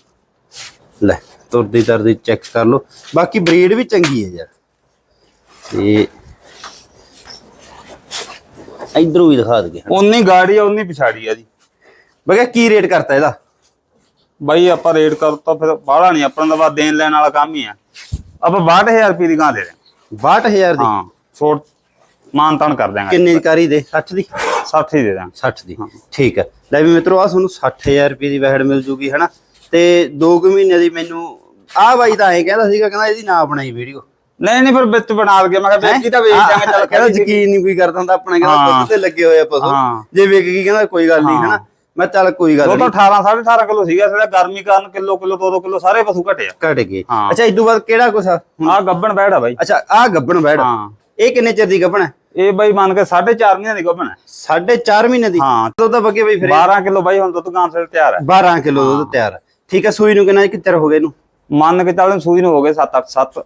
ਲੈ ਤੁਰਦੀ ਤਰਦੀ ਚੈੱਕ ਕਰ ਲਓ। ਬਾਕੀ ਬਰੀਡ ਵੀ ਚੰਗੀ ਹੈ ਯਾਰ। ਤੇ ਇਧਰੋਂ ਵੀ ਦਿਖਾ ਦਗੇ ਉਨੀ ਗਾੜੀ ਆ ਉਨੀ ਪਿਛਾੜੀ ਆ ਜੀ। ਬਗਾ ਕੀ ਰੇਟ ਕਰਤਾ ਇਹਦਾ? ਬਾਈ ਆਪਾਂ ਰੇਟ ਕਰ ਤਾਂ ਫਿਰ ਬਾਹਲਾ ਨਹੀਂ ਆਪਣਾ ਬਾਅਦ ਦੇਣ ਲੈਣ ਵਾਲਾ ਕੰਮ ਹੀ ਆ। ਆਪਾਂ 62000 ਰੁਪਏ ਦੀ ਗਾਂ ਦੇ ਰਹੇ 62000 ਦੀ? ਹਾਂ ਛੋਟ ਮਾਨ ਤਾਨ ਕਰ ਦਿਆਂਗੇ ਕਿੰਨੇ ਦੀ ਕਰੀ ਦੇ? 60 ਦੀ? 60 ਹੀ ਦੇ ਦਾਂਗੇ 60 ਦੀ। ਠੀਕ ਹੈ। ਲੈ ਵੀ ਮਿੱਤਰੋ ਆ ਤੁਹਾਨੂੰ 60000 ਰੁਪਏ ਦੀ ਵਹਿੜ ਮਿਲ ਜੂਗੀ ਹਨਾ? ਤੇ 2 ਕੁ ਮਹੀਨੇ ਦੀ ਮੈਨੂੰ ਆ ਬਾਈ ਤਾਂ ਐਂ ਕਹਿੰਦਾ ਸੀਗਾ ਕਹਿੰਦਾ ਇਹਦੀ ਨਾ ਬਣਾਈ ਵੀਡੀਓ। ਨਹੀਂ ਨਹੀਂ ਫਿਰ ਵਿੱਚ ਬਣਾ ਕੇ ਮੈਂ ਕਿਹਾ ਵੇਚੀ ਤਾਂ ਵੇਚ ਜਾਾਂਗੇ ਚੱਲ ਕਹਿੰਦਾ ਯਕੀਨ ਨਹੀਂ ਕੋਈ ਕਰਦਾ ਹੁੰਦਾ ਆਪਣਾ ਕਹਿੰਦਾ। ਦੁੱਧ ਤੇ ਲੱਗੇ ਹੋਏ ਆ ਪਸ਼ੂ। ਜੇ ਵੇਖ ਗਈ ਕਹਿੰਦਾ ਕੋਈ ਗੱਲ ਨਹੀਂ ਹਨਾ? ਮੈਂ ਚੱਲ ਕੋਈ ਗੱਲ ਉਹ ਤਾਂ ਨਹੀਂ 18 18.5 ਕਿਲੋ ਸੀਗਾ ਥੋੜਾ ਗਰਮੀ ਕਾਰਨ ਕਿਲੋ ਕਿਲੋ 2-2 ਕਿਲੋ ਸਾਰੇ ਪਸ਼ੂ ਘਟੇ ਆ। ਘਟ ਗਏ। ਅੱਛਾ ਇਸ ਤੋਂ ਬਾਅਦ ਕਿਹੜਾ ਕੁਛ ਆ? ਗੱਬਣ ਬੈੜ ਆ ਬਾਈ। ਅੱਛਾ ਆ ਗੱਬਣ ਹਾਂ। ਇਹ ਕਿੰਨੇ ਚਿਰ ਦੀ ਗੱਬਣ ਹੈ? ਇਹ ਬਾਈ ਮੰਨ ਕੇ 4.5 ਮਹੀਨੇ ਦੀ ਗੱਬਣ ਹੈ। ਸਾਢੇ 4 ਮਹੀਨੇ ਦੀ? ਹਾਂ। ਦੁੱਧ ਤਾਂ ਬੱਗੇ ਬਈ ਫਿਰ ਇਹ 12 ਕਿਲੋ ਬਾਈ ਹੁਣ ਦੁੱਧ ਗਾਂ ਸੇ ਤਿਆਰ ਹੈ। 12 ਕਿਲੋ ਦੁੱਧ ਤਿਆਰ ਹੈ। ਠੀਕ ਹੈ ਸੂਈ ਨੂੰ ਕਿੰਨਾ ਕਿੱਤਰ ਹੋ ਗਏ ਇਹਨੂੰ? ਮੰਨ ਕੇ ਚੱਲ ਸੂਈ ਨੂੰ ਹੋ ਗਏ 7 7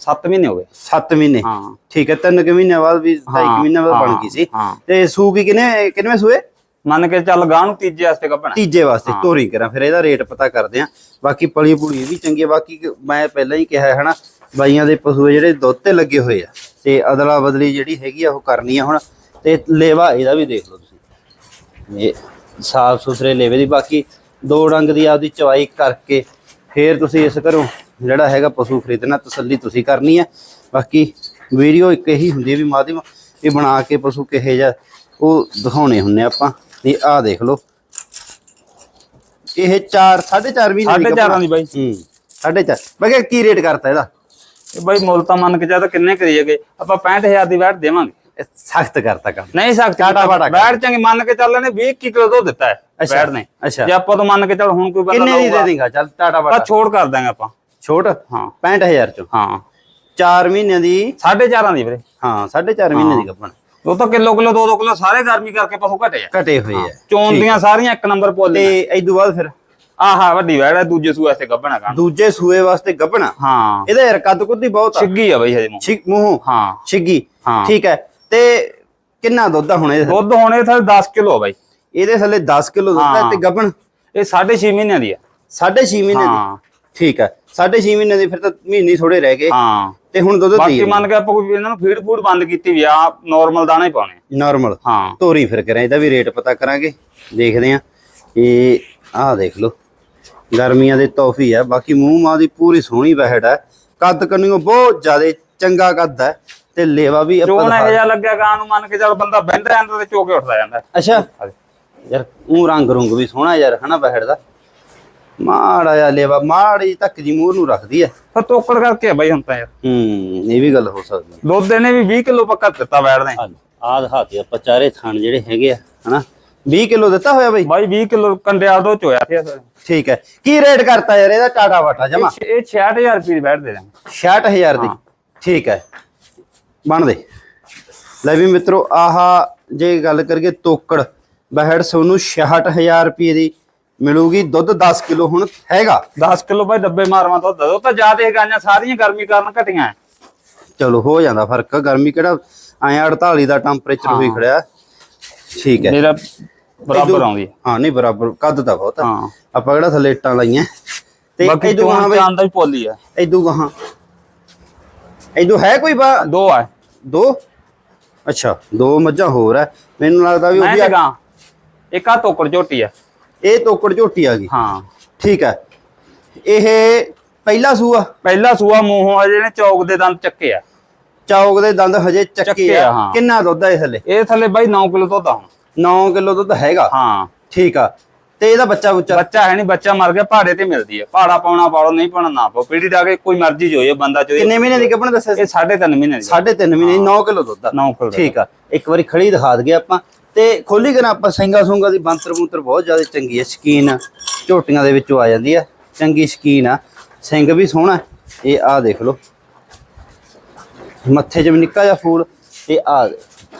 7 ਮਹੀਨੇ ਹੋ ਗਏ। 7 ਮਹੀਨੇ। ਹਾਂ। ਠੀਕ ਹੈ ਤਿੰਨ ਕੁ ਮਹੀਨੇ ਬਾਅਦ ਵੀ ਢਾਈ ਕੁ ਹਾਂ, ਮਹੀਨੇ ਬਾਅਦ ਬਣ ਗਈ ਸੀ। ਤੇ ਸੂ ਕੀ ਕਿਨੇ ਕਿੰਨੇ ਸੂਏ? ਮੰਨ ਕੇ ਚੱਲ ਗਾਂ ਨੂੰ ਤੀਜੇ ਵਾਸਤੇ ਹੈ ਤੀਜੇ ਵਾਸਤੇ ਤੋਰੀ ਕਰਾਂ ਫਿਰ ਇਹਦਾ ਰੇਟ ਪਤਾ ਕਰਦੇ ਆ। ਬਾਕੀ ਪਲੀ ਪੁਲੀ ਵੀ ਚੰਗੀ ਬਾਕੀ ਮੈਂ ਪਹਿਲਾਂ ਹੀ ਕਿਹਾ ਹੈ ਹਨਾ ਬਾਈਆਂ ਦੇ ਪਸ਼ੂ ਆ ਜਿਹੜੇ ਦੁੱਧ ਤੇ ਲੱਗੇ ਹੋਏ ਆ ਤੇ ਅਦਲਾ ਬਦਲੀ ਜਿਹੜੀ ਹੈਗੀ ਆ ਉਹ ਕਰਨੀ ਆ ਹੁਣ ਤੇ ਲੇਵਾ ਇਹਦਾ ਵੀ ਦੇਖ ਲਓ ਤੁਸੀਂ। ਇਹ ਸਾਫ਼ ਸੁਥਰੇ ਲੇਵੇ ਦੀ ਬਾਕੀ ਦੋ ਡੰਗ ਦੀ ਆਪਦੀ ਚਵਾਈ ਕਰਕੇ ਫੇਰ ਤੁਸੀਂ ਇਸ ਘਰੋਂ ਜਿਹੜਾ ਹੈਗਾ ਪਸ਼ੂ ਖਰੀਦਣਾ ਤਸੱਲੀ ਤੁਸੀਂ ਕਰਨੀ ਹੈ ਬਾਕੀ ਵੀਡੀਓ ਇੱਕ ਇਹੀ ਹੁੰਦੀ ਹੈ ਵੀ ਮਾਧਿਅਮ ਇਹ ਬਣਾ ਕੇ ਪਸ਼ੂ ਕਿਹੇ ਜਾ ਉਹ ਦਿਖਾਉਣੇ ਹੁੰਨੇ ਆਪਾਂ ਤੇ ਆਹ ਦੇਖ ਲਓ। ਇਹ 4 4.5 ਵੀ ਸਾਢੇ ਚਾਰਾਂ ਦੀ ਬਾਈ। ਹੂੰ 4.5 ਮੈਂ ਕਿਹਾ ਕੀ ਰੇਟ ਕਰਤਾ ਇਹਦਾ? ਇਹ ਬਾਈ ਮੁੱਲ ਤਾਂ ਮੰਨ ਕੇ ਚੱਲ ਕਿੰਨੇ ਕਰੀਏਗੇ ਆਪਾਂ 65000 ਦੀ ਬੈਠ ਦੇਵਾਂਗੇ। ਸਖਤ ਕਰਤਾ ਕੰਮ। ਨਹੀਂ ਸਕਦਾ ਟਾਟਾ ਬਾਟਾ ਕਰ। ਬੈਠ ਚੰਗੀ ਮੰਨ ਕੇ ਚੱਲ ਇਹਨੇ 20 ਕਿਲੋ ਦੁੱਧ ਦਿੱਤਾ ਹੈ ਅੱਛਾ, ਬੈਠ ਨੇ। ਅੱਛਾ। ਜੇ ਆਪਾਂ ਤੋਂ ਮੰਨ ਕੇ ਚੱਲ ਹੁਣ ਕੋਈ ਬੰਦਾ ਕਿੰਨੇ ਦੀ ਦੇ ਲਊਗਾ, ਦੇਗਾ ਚੱਲ ਟਾਟਾ ਆਪਾਂ ਬਾਟਾ ਛੋੜ ਕਰ ਦਾਂਗੇ ਆਪਾਂ। ਛੋਟ? ਹਾਂ। 65000 ਚੋਂ। ਹਾਂ। 4 ਮਹੀਨਿਆਂ ਦੀ ਸਾਢੇ ਚਾਰਾਂ ਦੀ ਵੀਰੇ। ਹਾਂ 4.5 ਮਹੀਨੇ ਦੀ ਗੱਪਣ ਉਹ ਤਾਂ ਕਿਲੋ ਕਿਲੋ 2-2 ਕਿਲੋ ਸਾਰੇ ਗਰਮੀ ਕਰਕੇ ਪਸ਼ੂ ਘਟੇ ਆ। ਘਟੇ ਹੋਏ ਆ। ਚੋਣ ਦੀਆਂ ਸਾਰੀਆਂ ਇੱਕ ਨੰਬਰ ਤੇ ਪੋਲੀ ਇਦੋਂ ਬਾਅਦ ਫਿਰ? ਆਹਾ ਵੱਡੀ ਵੈੜ ਹੈ ਦੂਜੇ ਸੂਏ ਵਾਸਤੇ ਗੱਭਣਾ ਕਾਂ ਦੂਜੇ ਸੂਏ ਵਾਸਤੇ ਗੱਪਣਾ ਹਾਂ। ਇਹਦਾ ਯਾਰ ਕੱਦ ਕੁੱਦੀ ਬਹੁਤ ਆ। ਛਿੱਗੀ ਆ ਬਈ ਹਜੇ ਮੂੰਹ। ਛਿੱਗ ਮੂੰਹ। ਹਾਂ। ਛਿੱਗੀ। ਹਾਂ। ਠੀਕ ਹੈ। ਤੇ ਕਿੰਨਾ ਦੁੱਧ ਆ ਹੁਣ ਇਹਦੇ? ਦੁੱਧ ਹੋਣੇ ਥਾ 10 ਕਿਲੋ ਆ ਬਾਈ। ਇਹਦੇ ਥੱਲੇ 10 ਕਿਲੋ ਦੁੱਧ ਹੈ। ਤੇ ਗੱਪਣ ਇਹ 6.5 ਮਹੀਨਿਆਂ ਦੀ ਆ। 6.5 ਮਹੀਨੇ ਦੀ? ਹਾਂ। ਠੀਕ ਹੈ। 6.5 ਮਹੀਨੇ ਦੀ ਫਿਰ ਤਾਂ ਮਹੀਨੇ ਥੋੜੇ ਰਹਿ ਗਏ। ਹਾਂ। ਤੇ ਹੁਣ ਦੁੱਧ ਬਾਕੀ ਦੀ ਮੰਨ ਕੇ ਆਪਾਂ ਕੋਈ ਇਹਨਾਂ ਨੂੰ ਫੀਡ ਫੂਡ ਬੰਦ ਕੀਤੀ ਵੀ ਆ ਨਾਰਮਲ ਦਾਣਾ ਹੀ ਪਾਉਣੇ ਨਾਰਮਲ ਹਾਂ। ਤੋਰੀ ਫਿਰ ਕਰਾਂ ਇਹਦਾ ਵੀ ਰੇਟ ਪਤਾ ਕਰਾਂਗੇ। ਦੇਖਦੇ ਆ ਇਹ ਆਹ ਦੇਖ ਲਓ। ਗਰਮੀਆਂ ਦੇ ਤੋਹਫੀ ਆ। ਬਾਕੀ ਮੂੰਹ ਮਾਂ ਦੀ ਪੂਰੀ ਸੋਹਣੀ ਵਹਿੜ ਹੈ ਕੱਦ ਕੰਨੀਓ ਬਹੁਤ ਜ਼ਿਆਦਾ ਚੰਗਾ ਕੱਦ ਹੈ ਤੇ ਲੇਵਾ ਵੀ ਆਪਾਂ ਚੋਣ ਦਿਖਾ- ਇਹ ਜਿਹਾ ਲੱਗਿਆ ਗਾਂ ਨੂੰ ਮੰਨ ਕੇ ਚੱਲ ਬੰਦਾ ਬਹਿੰਦਾ ਜਾਂਦਾ ਤੇ ਚੋਕੇ ਉੱਠਦਾ ਜਾਂਦਾ ਅੱਛਾ। ਯਾਰ ਉਹ ਰੰਗ ਰੁੰਗ ਵੀ ਸੋਹਣਾ ਯਾਰ ਹਨਾ ਵਹਿੜ ਦਾ। ਮਾੜਾ ਜਿਹਾ ਲੇਵਾ ਮਾੜੀ ਤੱਕ ਜੀ ਮੂੰਹ ਨੂੰ ਰੱਖਦੀ ਹੈ ਫਿਰ ਤੋਕੜ ਕਰਕੇ ਆ ਬਾਈ ਹੁਣ ਤਾਂ ਯਾਰ। ਹੂੰ ਇਹ ਵੀ ਗੱਲ ਹੋ ਸਕਦੀ ਦੁੱਧ ਇਹਨੇ ਵੀ 20 ਕਿਲੋ ਪੱਕਾ ਦਿੱਤਾ ਬੈਠਦੇ ਆਹ ਦਿਖਾਤੇ ਆਪਾਂ ਚਾਰੇ ਥਣ ਜਿਹੜੇ ਹੈਗੇ ਆ ਹਨਾ। 20 ਕਿਲੋ ਦਿੱਤਾ ਹੋਇਆ ਬਈ? ਬਾਈ 20 ਕਿਲੋ ਕੰਡਿਆਲ ਤੋਂ ਚੋਇਆ ਸੀ ਠੀਕ ਹੈ। ਕੀ ਰੇਟ ਕਰਤਾ ਯਾਰ ਇਹਦਾ ਟਾਟਾ ਵਾਟਾ ਜਮਾ? ਇਹ 66000 ਰੁਪਏ ਦੀ ਬੈਠ ਦੇ ਦਾਂਗੇ 66000 ਦੀ। ਠੀਕ ਹੈ। ਬਣ ਦੇ। ਲੈ ਵੀ ਮਿੱਤਰੋ ਆਹ ਜੇ ਗੱਲ ਕਰੀਏ ਤੋਕੜ ਬਹਿੜ ਸੋਨੂੰ 66000 ਰੁਪਏ ਦੀ ਮਿਲੂਗੀ। ਦੁੱਧ 10 ਕਿਲੋ ਹੁਣ ਹੈਗਾ। 10 ਕਿਲੋ ਬਾਈ ਡੱਬੇ ਮਾਰਵਾ ਦੁੱਧ ਉਹ ਤਾਂ ਜ਼ਿਆਦੇ ਗਾਈਆਂ ਸਾਰੀਆਂ ਗਰਮੀ ਕਾਰਨ ਘਟੀਆਂ। ਚਲੋ ਹੋ ਜਾਂਦਾ ਫ਼ਰਕ। ਗਰਮੀ ਕਿਹੜਾ ਐ 48 ਦਾ ਟੈਂਪਰੇਚਰ ਹੋਈ ਖੜਿਆ। ਠੀਕ ਹੈ। ਮੇਰਾ ਬਰਾਬਰ ਆਉਂਦੀ ਹੈ। ਹਾਂ ਨਹੀਂ ਬਰਾਬਰ ਕੱਦ ਤਾਂ ਬਹੁਤ ਆ। ਹਾਂ। ਆਪਾਂ ਕਿਹੜਾ ਥੱਲੇ ਇੱਟਾਂ ਲਾਈਆਂ? ਤੇ ਬਾਕੀ ਇਦੋਂ ਹਾਂ ਬਈ ਚਾਂਦ ਦਾ ਵੀ ਪੋਲੀ ਆ। ਇਦੋਂ ਗਾਹਾਂ? ਇਦੋਂ ਹੈ ਕੋਈ ਬਾ ਦੋ ਆ। ਦੋ? ਅੱਛਾ ਦੋ ਮੱਝਾਂ ਹੋਰ ਹੈ ਮੈਨੂੰ ਲੱਗਦਾ ਵੀ ਉਹ ਵੀ ਗਾਂ ਇੱਕ ਆ ਤੋਕੜ ਝੋਟੀ ਆ। ਇਹ ਤੋਕੜ ਝੋਟੀ ਆ ਗਈ। ਹਾਂ। ਠੀਕ ਹੈ ਇਹ ਪਹਿਲਾ ਸੂਆ? ਪਹਿਲਾ ਸੂਆ ਮੂੰਹੋਂ ਆ ਜਿਹੜੇ ਚੌਕ ਦੇ ਦੰਦ ਚੱਕੇ ਆ। ਚੌਕ ਦੇ ਦੰਦ ਹਜੇ ਚੱਕੇ ਆ। ਆ। ਕਿੰਨਾ ਦੁੱਧ ਹੈ ਇਹ ਥੱਲੇ? ਇਹ ਥੱਲੇ ਬਾਈ 9 ਕਿਲੋ ਦੁੱਧ ਆ ਹੁਣ। 9 ਕਿਲੋ ਦੁੱਧ ਹੈਗਾ। ਹਾਂ। ਠੀਕ ਆ। ਤੇ ਇਹਦਾ ਬੱਚਾ ਬੁੱਚਾ? ਬੱਚਾ ਹੈ ਨਹੀਂ ਬੱਚਾ ਮਰ ਗਿਆ ਪਹਾੜੇ ਤੇ ਮਿਲਦੀ ਹੈ ਪਹਾੜਾ ਪਾਉਣਾ ਪਾੜੋ ਨਹੀਂ ਪਾਉਣਾ ਨਾ ਪਾਓ। ਪੀੜੀ ਡਾ ਕੇ ਕੋਈ ਮਰਜ਼ੀ ਜੋਏ ਬੰਦਾ ਚੋਏ ਕਿੰਨੇ ਮਹੀਨੇ ਦੀ ਕੱਪਣ ਦੱਸਿਆ ਇਹ 3.5 ਮਹੀਨੇ ਦੀ। ਸਾਢੇ ਤਿੰਨ ਮਹੀਨੇ 9 ਕਿਲੋ ਦੁੱਧ ਆ। 9 ਕਿਲੋ ਠੀਕ ਆ। ਇੱਕ ਵਾਰੀ ਖੜੀ ਦਿਖਾ ਦਗੇ ਆਪਾਂ। ਤੇ ਖੋਲੀ ਕਰਾਂ ਆਪਾਂ ਸਿੰਘਾ ਸੁੰਗਾ ਦੀ ਬੰਤਰ ਬੁੰਤਰ ਬਹੁਤ ਜ਼ਿਆਦਾ ਚੰਗੀ ਹੈ ਸ਼ਕੀਨ ਝੋਟੀਆਂ ਦੇ ਵਿੱਚੋਂ ਆ ਜਾਂਦੀ ਆ। ਚੰਗੀ ਸ਼ਕੀਨ ਆ। ਸਿੰਘ ਵੀ ਸੋਹਣਾ ਹੈ। ਇਹ ਆ ਦੇਖ ਲਓ। ਮੱਥੇ 'ਚ ਵੀ ਨਿੱਕਾ ਜਿਹਾ ਫੂਲ। ਇਹ ਆ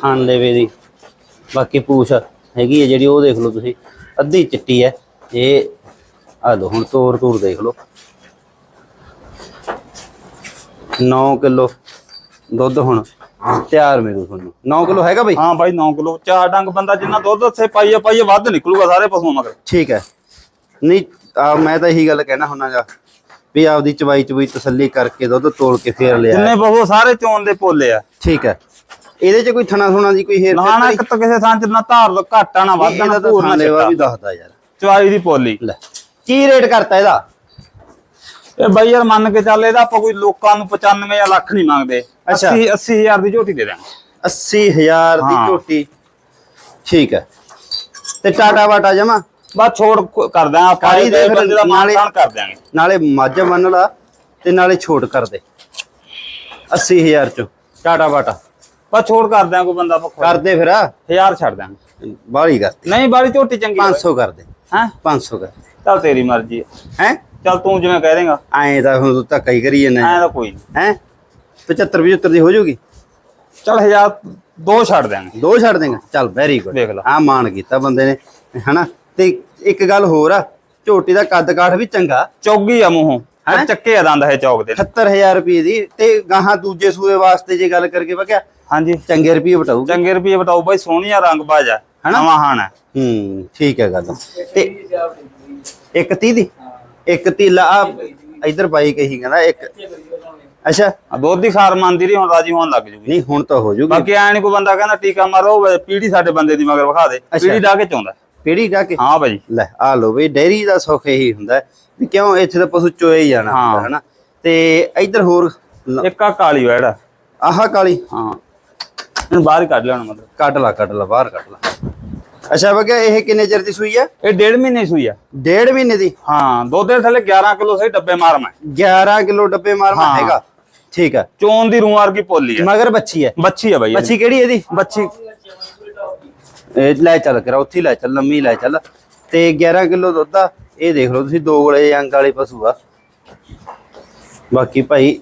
ਖਾਣ ਲੈਵੇ ਦੀ। ਬਾਕੀ ਪੂਛ ਹੈਗੀ ਹੈ ਜਿਹੜੀ ਉਹ ਦੇਖ ਲਓ ਤੁਸੀਂ। ਅੱਧੀ ਚਿੱਟੀ ਹੈ ਇਹ ਆ ਲਓ ਹੁਣ ਤੋਰ ਤੋਰ ਦੇਖ ਲਓ। 9 ਕਿਲੋ ਦੁੱਧ ਹੁਣ ਤਿਆਰ ਮਿਲੂ ਤੁਹਾਨੂੰ। 9 ਕਿਲੋ ਹੈਗਾ ਬਈ? ਹਾਂ ਬਾਈ 9 ਕਿਲੋ। ਚਾਰ ਡੰਗ ਬੰਦਾ ਜਿੰਨਾ ਦੁੱਧ ਉੱਥੇ ਪਾਈਏ ਪਾਈਏ ਵੱਧ ਨਿਕਲੂਗਾ ਸਾਰੇ ਪਸ਼ੂਆਂ ਮਗਰ। ਠੀਕ ਹੈ ਨਹੀਂ ਆ ਮੈਂ ਤਾਂ ਇਹੀ ਗੱਲ ਕਹਿਣਾ ਹੁੰਨਾਗਾ ਵੀ ਆਪਦੀ ਚਵਾਈ ਚਵਾਈ ਤਸੱਲੀ ਕਰਕੇ ਦੁੱਧ ਤੋਲ ਕੇ ਫੇਰ ਲਿਆ। ਜਿੰਨੇ ਬਹੁ ਸਾਰੇ ਚੋਣ ਦੇ ਪੋਲੇ ਆ। ਠੀਕ ਹੈ ਇਹਦੇ ਚ ਕੋਈ ਥਣਾ ਥੁਣਾ ਦੀ ਕੋਈ ਹੇਰ ਨਾ ਨਾ ਇੱਕ ਤਾਂ ਕਿਸੇ ਥਾਂ ਚ ਨਾ ਧਾਰ ਲੋ ਘਾਟਾ ਨਾ ਵਾਧਾ ਨਾ ਇਹਦਾ ਤਾਂ ਭੂਰ ਨਾ ਲੈਵਾ ਵੀ ਦੱਸਦਾ ਯਾਰ। ਚਵਾਈ ਦੀ ਪੋਲੀ। ਲੈ ਕੀ ਰੇਟ ਕਰਤਾ ਇਹਦਾ? ਇਹ ਬਾਈ ਯਾਰ ਮੰਨ ਕੇ ਚੱਲ ਇਹਦਾ ਆਪਾਂ ਕੋਈ ਲੋਕਾਂ ਨੂੰ 95 ਜਾਂ ਲੱਖ ਨਹੀਂ ਮੰਗਦੇ। ਅੱਛਾ। 80 80000 ਦੀ ਝੋਟੀ ਦੇ ਦਾਂਗੇ। 80000 ਦੀ। ਝੋਟੀ। ਠੀਕ ਹੈ। ਤੇ ਟਾਟਾ ਬਾਟਾ ਜਮਾ? ਬਸ ਛੋੜ ਕ- ਕਰ ਦਾਂ ਆਪਾਂ ਕਾਲੀ ਦੇ ਇਹ ਫਿਰ ਦਾ ਨਾਲੇ- ਕਰ ਦਿਆਂਗੇ। ਨਾਲੇ ਮੱਝ ਬੰਨ ਲਾ ਤੇ ਨਾਲੇ ਛੋਟ ਕਰ ਦੇ। 80000 ਚ। ਟਾਟਾ ਬਾਟਾ ਬਸ ਛੋੜ ਕਰ ਦਿਆਂ ਕੋਈ ਬੰਦਾ ਪੱਖੋ ਕਰ ਦੇ ਫਿਰ। ਹਜ਼ਾਰ ਛੱਡ ਦਿਆਂਗੇ ਬਾਹਲੀ ਕਰਤੀ ਨਹੀਂ ਬਾਲੀ ਝੋਟੀ ਚੰਗੀ 500 ਕਰ ਦੇ। ਹੈ? 500 ਕਰ ਦੇ। ਚੱਲ ਤੇਰੀ ਮਰਜ਼ੀ ਹੈ? ਚੱਲ ਤੂੰ ਜਿਵੇਂ ਕਹਿ ਦੇਂਗਾ। ਐਂ ਤਾਂ ਹੁਣ ਤੂੰ ਧੱਕਾ ਹੀ ਕਰੀ ਜਾਂਦਾ। ਐਂ ਤਾਂ ਕੋਈ ਨਹੀਂ। ਹੈ? 75 75 ਦੀ ਹੋ ਜਾਊਗੀ? ਚੱਲ ਹਜ਼ਾਰ ਦੋ ਛੱਡ ਦਿਆਂਗੇ। ਦੋ ਛੱਡ ਦੇਗਾ। ਚੱਲ ਵੈਰੀ ਗੁੱਡ ਵੇਖ ਲਾ। ਆ ਮਾਨ ਕੀਤਾ ਬੰਦੇ ਨੇ। ਹਨਾ? ਤੇ ਇੱਕ ਗੱਲ ਹੋਰ ਆ ਝੋਟੀ ਦਾ ਕੱਦ ਕਾਠ ਵੀ ਚੰਗਾ। ਚੌਗੀ ਆ ਮੂੰਹੋਂ। ਹੈਂ? ਚੱਕੇ ਆ ਦੰਦ ਹੈ ਚੌਕ ਦੇ। 78000 ਰੁਪਏ ਦੀ। ਤੇ ਗਾਹਾਂ ਦੂਜੇ ਸੂਏ ਵਾਸਤੇ ਜੇ ਗੱਲ ਕਰਕੇ ਵਕਿਆ ਹਾਂਜੀ। ਚੰਗੇ ਰੁਪਏ ਬਟਾਊਗਾ ਚੰਗੇ ਰੁਪਏ ਬਤਾਓ ਬਾਈ ਸੋਹਣੀਆ ਰੰਗ ਬਾਜ ਆ ਹਨਾ? ਨਵਾਂ ਹਾਣ ਹੈ ਹੂੰ ਠੀਕ ਹੈ ਗੱਲ। ਤੇ ਇੱਕ 30 ਦੀ? ਇੱਕ ਤੀਲਾ ਆ ਇਧਰ ਬਾਈ ਕਹੀ ਕਹਿੰਦਾ ਇੱਕ ਅੱਛਾ। ਦੁੱਧ ਦੀ ਖਾਰ ਮੰਨਦੀ ਰਹੀ ਹੁਣ ਰਾਜੀ ਹੋਣ ਲੱਗ ਜੂਗੀ। ਨਹੀਂ ਹੁਣ ਤਾਂ ਹੋ ਜੂਗੀ। ਬਾਕੀ ਐ ਨਹੀਂ ਕੋਈ ਬੰਦਾ ਕਹਿੰਦਾ ਟੀਕਾ ਮਾਰੋ ਪੀੜੀ ਸਾਡੇ ਬੰਦੇ ਦੀ ਮਗਰ ਵਿਖਾ ਦੇ। ਪੀੜੀ ਡਾ ਕੇ ਚਾਉਂਦਾ ਪੀੜੀ ਡਾ ਕੇ? ਹਾਂ ਬਾਈ। ਲੈ ਆ ਲੋ ਬਈ ਡੈਰੀ ਦਾ ਸੁੱਖ ਇਹੀ ਹੁੰਦਾ ਵੀ ਕਿਉਂ ਇੱਥੇ ਤਾਂ ਪਸ਼ੂ ਚੋਏ ਹੀ ਜਾਣਾ ਹੁੰਦਾ ਹਾਂ। ਹਨਾ? ਤੇ ਇਧਰ ਹੋਰ ਲ- ਇੱਕ ਆ ਕਾਲੀ ਵੈੜ ਆਹ ਕਾਲੀ? ਹਾਂ। ਇਹਨੂੰ ਬਾਹਰ ਹੀ ਕੱਢ ਲੈਣਾ ਮਤਲਬ। ਕੱਢ ਲਾ ਕੱਢ ਲਾ ਬਾਹਰ ਕੱਢ ਲਾ। ਅੱਛਾ ਬਕਿਆ ਇਹ ਕਿੰਨੇ ਚਿਰ ਦੀ ਸੂਈ ਆ? ਇਹ ਡੇਢ ਮਹੀਨੇ ਸੂਈ ਆ। ਡੇਢ ਮਹੀਨੇ ਦੀ? ਹਾਂ ਦੁੱਧ ਦੇ ਥੱਲੇ 11 ਕਿਲੋ ਸਹੀ ਡੱਬੇ ਮਾਰ ਮੈਂ। 11 ਕਿਲੋ ਡੱਬੇ ਮਾਰਨਾ ਹਾਂ। ਹੈਗਾ ਠੀਕ ਹੈ ਚੋਣ ਦੀ ਰੂਹ ਵਰਗੀ ਪੋਲੀ ਆ। ਮਗਰ ਬੱਚੀ ਹੈ ਬੱਚੀ ਆ ਬਾਈ। ਬੱਚੀ ਕਿਹੜੀ ਇਹਦੀ? ਬੱਚੀ। ਇਹ ਲੈ ਚੱਲ ਕਰਾ ਉੱਥੇ ਲੈ ਚੱਲ ਲੰਮੀ ਲੈ ਚੱਲ। ਤੇ 11 ਕਿਲੋ ਦੁੱਧ ਆ। ਇਹ ਦੇਖ ਲਓ ਤੁਸੀਂ ਦੋ ਗਲੇ ਅੰਗ ਵਾਲੇ ਪਸ਼ੂ ਆ। ਬਾਕੀ ਭਾਈ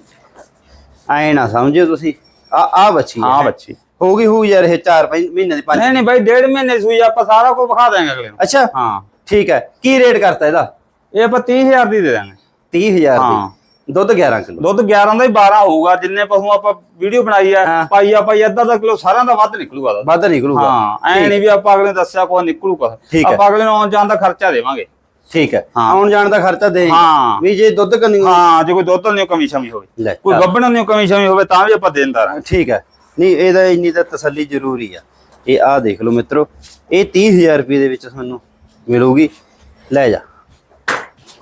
ਐ ਨਾ ਸਮਝਿਓ ਤੁਸੀਂ। ਆ ਆ ਬੱਚੀ ਹੈ ਬੱਚੀ। ਹੋ ਗਈ ਹੋ ਯਾਰ ਇਹ 4 5 ਮਹੀਨੇ ਦੀ 5 ਨਹੀਂ ਨਹੀਂ ਬਾਈ ਡੇਢ ਮਹੀਨੇ ਸੂਈ ਆਪਾਂ ਸਾਰਾ ਕੁਝ ਵਿਖਾ ਦਾਂਗੇ ਅਗਲੇ ਨੂੰ। ਅੱਛਾ। ਹਾਂ। ਠੀਕ ਹੈ। ਕੀ ਰੇਟ ਕਰਤਾ ਇਹਦਾ? ਇਹ ਆਪਾਂ 30000 ਦੀ ਦੇ ਦਾਂਗੇ 30000 ਹਾਂ। ਦੀ। ਦੁੱਧ 11 ਕਿਲੋ। ਦੁੱਧ 11 ਦਾ ਹੀ 12 ਹੋਊਗਾ ਜਿੰਨੇ ਪਸ਼ੂ ਆਪਾਂ ਵੀਡੀਓ ਬਣਾਈ ਆ ਹਾਂ। ਪਾਈ ਅੱਧਾ ਦਾ ਕਿਲੋ ਸਾਰਿਆਂ ਦਾ ਵੱਧ ਨਿਕਲੂਗਾ। ਵੱਧ ਨਿਕਲੂਗਾ। ਹਾਂ ਐ ਨਹੀਂ ਵੀ ਆਪਾਂ ਅਗਲੇ ਦੱਸਿਆ ਕੋਈ ਨਿਕਲੂਗਾ। ਆਪਾਂ ਅਗਲੇ ਨੂੰ ਆਉਣ ਜਾਣ ਦਾ ਖਰਚਾ ਦੇਵਾਂਗੇ। ਠੀਕ ਹੈ। ਆਉਣ ਜਾਣ ਦਾ ਖਰਚਾ ਦੇ ਹਾਂ। ਵੀ ਜੇ ਦੁੱਧ ਕੰਨੀ ਹਾਂ ਜੇ ਕੋਈ ਦੁੱਧ ਨਹੀਂ ਕਮੀ ਸ਼ਮੀ ਹੋਵੇ। ਕੋਈ ਗੱਬਣ ਨਹੀਂ ਕਮੀ ਸ਼ਮੀ ਹੋਵੇ ਤਾਂ ਵੀ ਆਪਾਂ ਦੇਣਦਾਰ ਹਾਂ। ਠੀਕ ਹੈ। ਨਹੀਂ ਇਹਦਾ ਇੰਨੀ ਤਾਂ ਤਸੱਲੀ ਜ਼ਰੂਰੀ ਆ। ਇਹ ਆ ਦੇਖ ਲਓ ਮਿੱਤਰੋ ਇਹ 30000 ਰੁਪਏ ਦੇ ਵਿੱਚ ਤੁਹਾਨੂੰ ਮਿਲੂਗੀ। ਲੈ ਜਾ।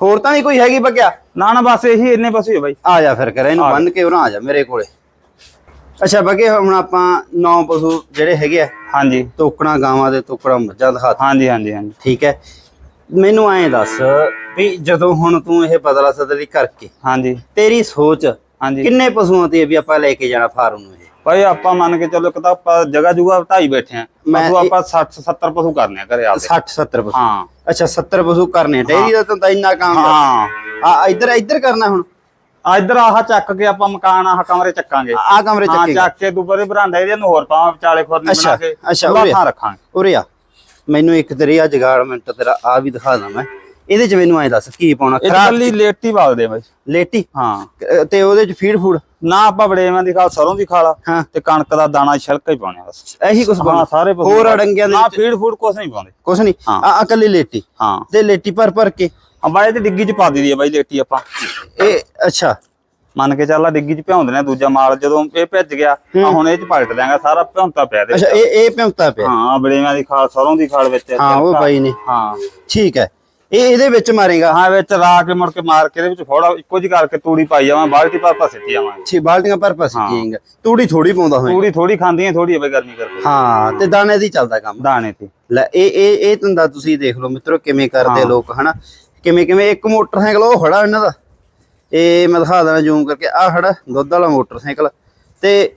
ਹੋਰ ਤਾਂ ਨਹੀਂ ਕੋਈ ਹੈਗੀ ਬਕਿਆ ਨਾ ਨਾ ਬਸ ਇਹੀ ਇੰਨੇ ਪਸ਼ੂ ਹੀ ਬਾਈ। ਆ ਜਾ ਫਿਰ ਕਰ ਇਹਨੂੰ ਬੰਨ ਕੇ ਉਰਾਂ ਆ ਜਾ ਮੇਰੇ ਕੋਲੇ। ਅੱਛਾ ਬਗੇ ਹੁਣ ਆਪਾਂ ਨੌ ਪਸ਼ੂ ਜਿਹੜੇ ਹੈਗੇ ਆ ਹਾਂਜੀ। ਤੋਕਣਾ ਗਾਵਾਂ ਦੇ ਤੋਕੜਾ ਮੱਝਾਂ ਦਿਖਾ ਦਿੱਤੇ। ਹਾਂਜੀ ਹਾਂਜੀ ਹਾਂਜੀ। ਠੀਕ ਹੈ। ਮੈਨੂੰ ਐਂ ਦੱਸ ਵੀ ਜਦੋਂ ਹੁਣ ਤੂੰ ਇਹ ਬਦਲਾ ਸਦਲੀ ਕਰਕੇ ਹਾਂਜੀ। ਤੇਰੀ ਸੋਚ ਹਾਂਜੀ। ਕਿੰਨੇ ਪਸ਼ੂਆਂ ਤੇ ਵੀ ਆਪਾਂ ਲੈ ਕੇ ਜਾਣਾ ਫਾਰਮ ਨੂੰ ਇਹ? ਭਾਈ ਆਪਾਂ ਮੰਨ ਕੇ ਚੱਲੋ ਕਿ ਤਾਂ ਆਪਾਂ ਜਗ੍ਹਾ ਜੁਗਾ ਢਾਈ ਬੈਠੇ ਆ ਪਸ਼ੂ ਆਪਾਂ 60 70 ਪਸ਼ੂ ਕਰਨੇ ਆ ਘਰੇ ਆਪਦੇ। 60 70 ਪਸ਼ੂ। ਹਾਂ। ਅੱਛਾ 70 ਪਸ਼ੂ ਕਰਨੇ ਆ। ਡੇਅਰੀ ਦਾ ਤਾਂ ਇੰਨਾ ਕੰਮ ਹਾਂ। ਆ ਇੱਧਰ ਇੱਧਰ ਕਰਨਾ ਹੁਣ? ਆ ਇੱਧਰ ਆਹ ਚੱਕ ਕੇ ਆਪਾਂ ਮਕਾਨ ਆਹ ਕਮਰੇ ਚੱਕਾਂਗੇ। ਆ ਕਮਰੇ ਹਾਂ ਚੱਕੇਗਾ। ਚੱਕ ਕੇ ਦੁਪਰੇ ਬਰਾਂਡਾ ਇਹਦੇ ਨੂੰ ਹੋਰ ਪਾਵਾਂ ਵਿਚਾਲੇ ਖੁਰਨੀ ਅੱਛਾ, ਬਣਾ ਕੇ ਅੱਛਾ, ਖੁੱਲਾ ਉਰੇ। ਰੱਖਾਂਗੇ। ਉਰੇ ਆ। ਮੈਨੂੰ ਇੱਕ ਤੇਰੀ ਆ ਜਗਾੜਮੈਂਟ ਤੇਰਾ ਆ ਵੀ ਦਿਖਾ ਦਾਂ ਮੈਂ। ਇਹਦੇ ਚ ਮੈਨੂੰ ਐ ਦੱਸ ਕੀ ਪਾਉਣਾ? ਇਹ ਖਰਾਬ ਕੱਲੀ ਲੇਟੀ ਬਾਲਦੇ ਬਾਈ। ਲੇਟੀ? ਹਾਂ। ਤੇ ਉਹਦੇ ਚ ਫੀਡ ਫੂਡ? ਨਾ ਆਪਾਂ ਬੜੇਵਾਂ ਦੀ ਖਾਲ ਸਰੋਂ ਦੀ ਖਾਲਾ ਤੇ ਕਣਕ ਦਾ ਦਾਣਾ ਛਿਲਕਾ ਹੀ ਪਾਉਣੇ ਆ ਬਸ। ਇਹੀ ਕੁਝ ਪਾਉਣਾ। ਸਾਰੇ ਹੋਰ ਅੜੰਗਿਆਂ ਦੇ ਨਾ ਫੀਡ ਫੂਡ ਕੁਛ ਨਹੀਂ ਪਾਉਂਦੇ ਕੁਛ ਨਹੀਂ। ਆ ਆ ਕੱਲੀ ਲੇਟੀ? ਹਾਂ। ਤੇ ਲੇਟੀ ਭਰ ਭਰ ਕੇ? ਆ ਬਾਈ ਤੇ ਡਿੱਗੀ ਚ ਪਾ ਦਈਦੀ ਆ ਬਾਈ ਲੇਟੀ ਆਪਾਂ। ਇਹ ਅੱਛਾ। ਮੰਨ ਕੇ ਚੱਲ ਆ ਡਿੱਗੀ ਚ ਭਿਉਂਦੇ ਨੇ ਦੂਜਾ ਮਾਲ ਜਦੋਂ ਇਹ ਭਿੱਜ ਗਿਆ ਆ ਹੁਣ ਇਹ ਚ ਪਲਟ ਦਿਆਂਗਾ ਸਾਰਾ ਭਿਉਂਤਾ ਪਿਆ ਦੇ ਅੱਛਾ ਇਹ ਇਹ ਪਿਉਂਤਾ ਪਿਆ? ਹਾਂ ਬੜੇਵਾਂ ਦੀ ਖਾਲ ਸਰੋਂ ਦੀ ਖਾਲ ਵਿੱਚ ਹਾਂ ਉਹ। ਬਾਈ ਨੇ। ਹਾਂ। ਠੀਕ ਹੈ। ਇਹ ਇਹਦੇ ਵਿੱਚ ਮਾਰੇਗਾ। ਹਾਂ ਵਿੱਚ ਰਾ ਕੇ ਮੁੜ ਕੇ ਮਾਰ ਕੇ ਇਹਦੇ ਵਿੱਚ ਫੋੜਾ ਇੱਕੋ ਜਿਹੀ ਕਰਕੇ ਤੂੜੀ ਪਾਈ ਜਾਵਾਂ ਬਾਲਟੀ ਭਰ ਭਰ ਸਿੱਟੀ ਜਾਵਾਂ। ਛੇ ਬਾਲਟੀਆਂ ਭਰ ਭਰ ਸਿੱਟੀਆਂ ਤੂੜੀ ਥੋੜੀ ਪਾਉਂਦਾ ਹੋਏ ਤੂੜੀ ਥੋੜੀ ਖਾਂਦੀਆਂ ਥੋੜੀ ਬਈ ਗਰਮੀ ਕਰਕੇ। ਹਾਂ ਤੇ ਦਾਣੇ ਦੀ ਚੱਲਦਾ ਕੰਮ। ਦਾਣੇ ਤੇ। ਲੈ ਇਹ ਇਹ ਇਹ ਧੰਦਾ ਤੁਸੀਂ ਦੇਖ ਲਓ ਮਿੱਤਰੋ ਕਿਵੇਂ ਕਰਦੇ। ਲੋਕ ਹਨਾ? ਕਿਵੇਂ ਕਿਵੇਂ ਇੱਕ ਮੋਟਰਸਾਈਕਲ ਉਹ ਖੜਾ ਇਹਨਾਂ ਦਾ। ਇਹ ਮੈਂ ਦਿਖਾ ਦੇਣਾ ਜ਼ੂਮ ਕਰਕੇ। ਆ ਖੜਾ ਦੁੱਧ ਵਾਲਾ ਮੋਟਰਸਾਈਕਲ। ਤੇ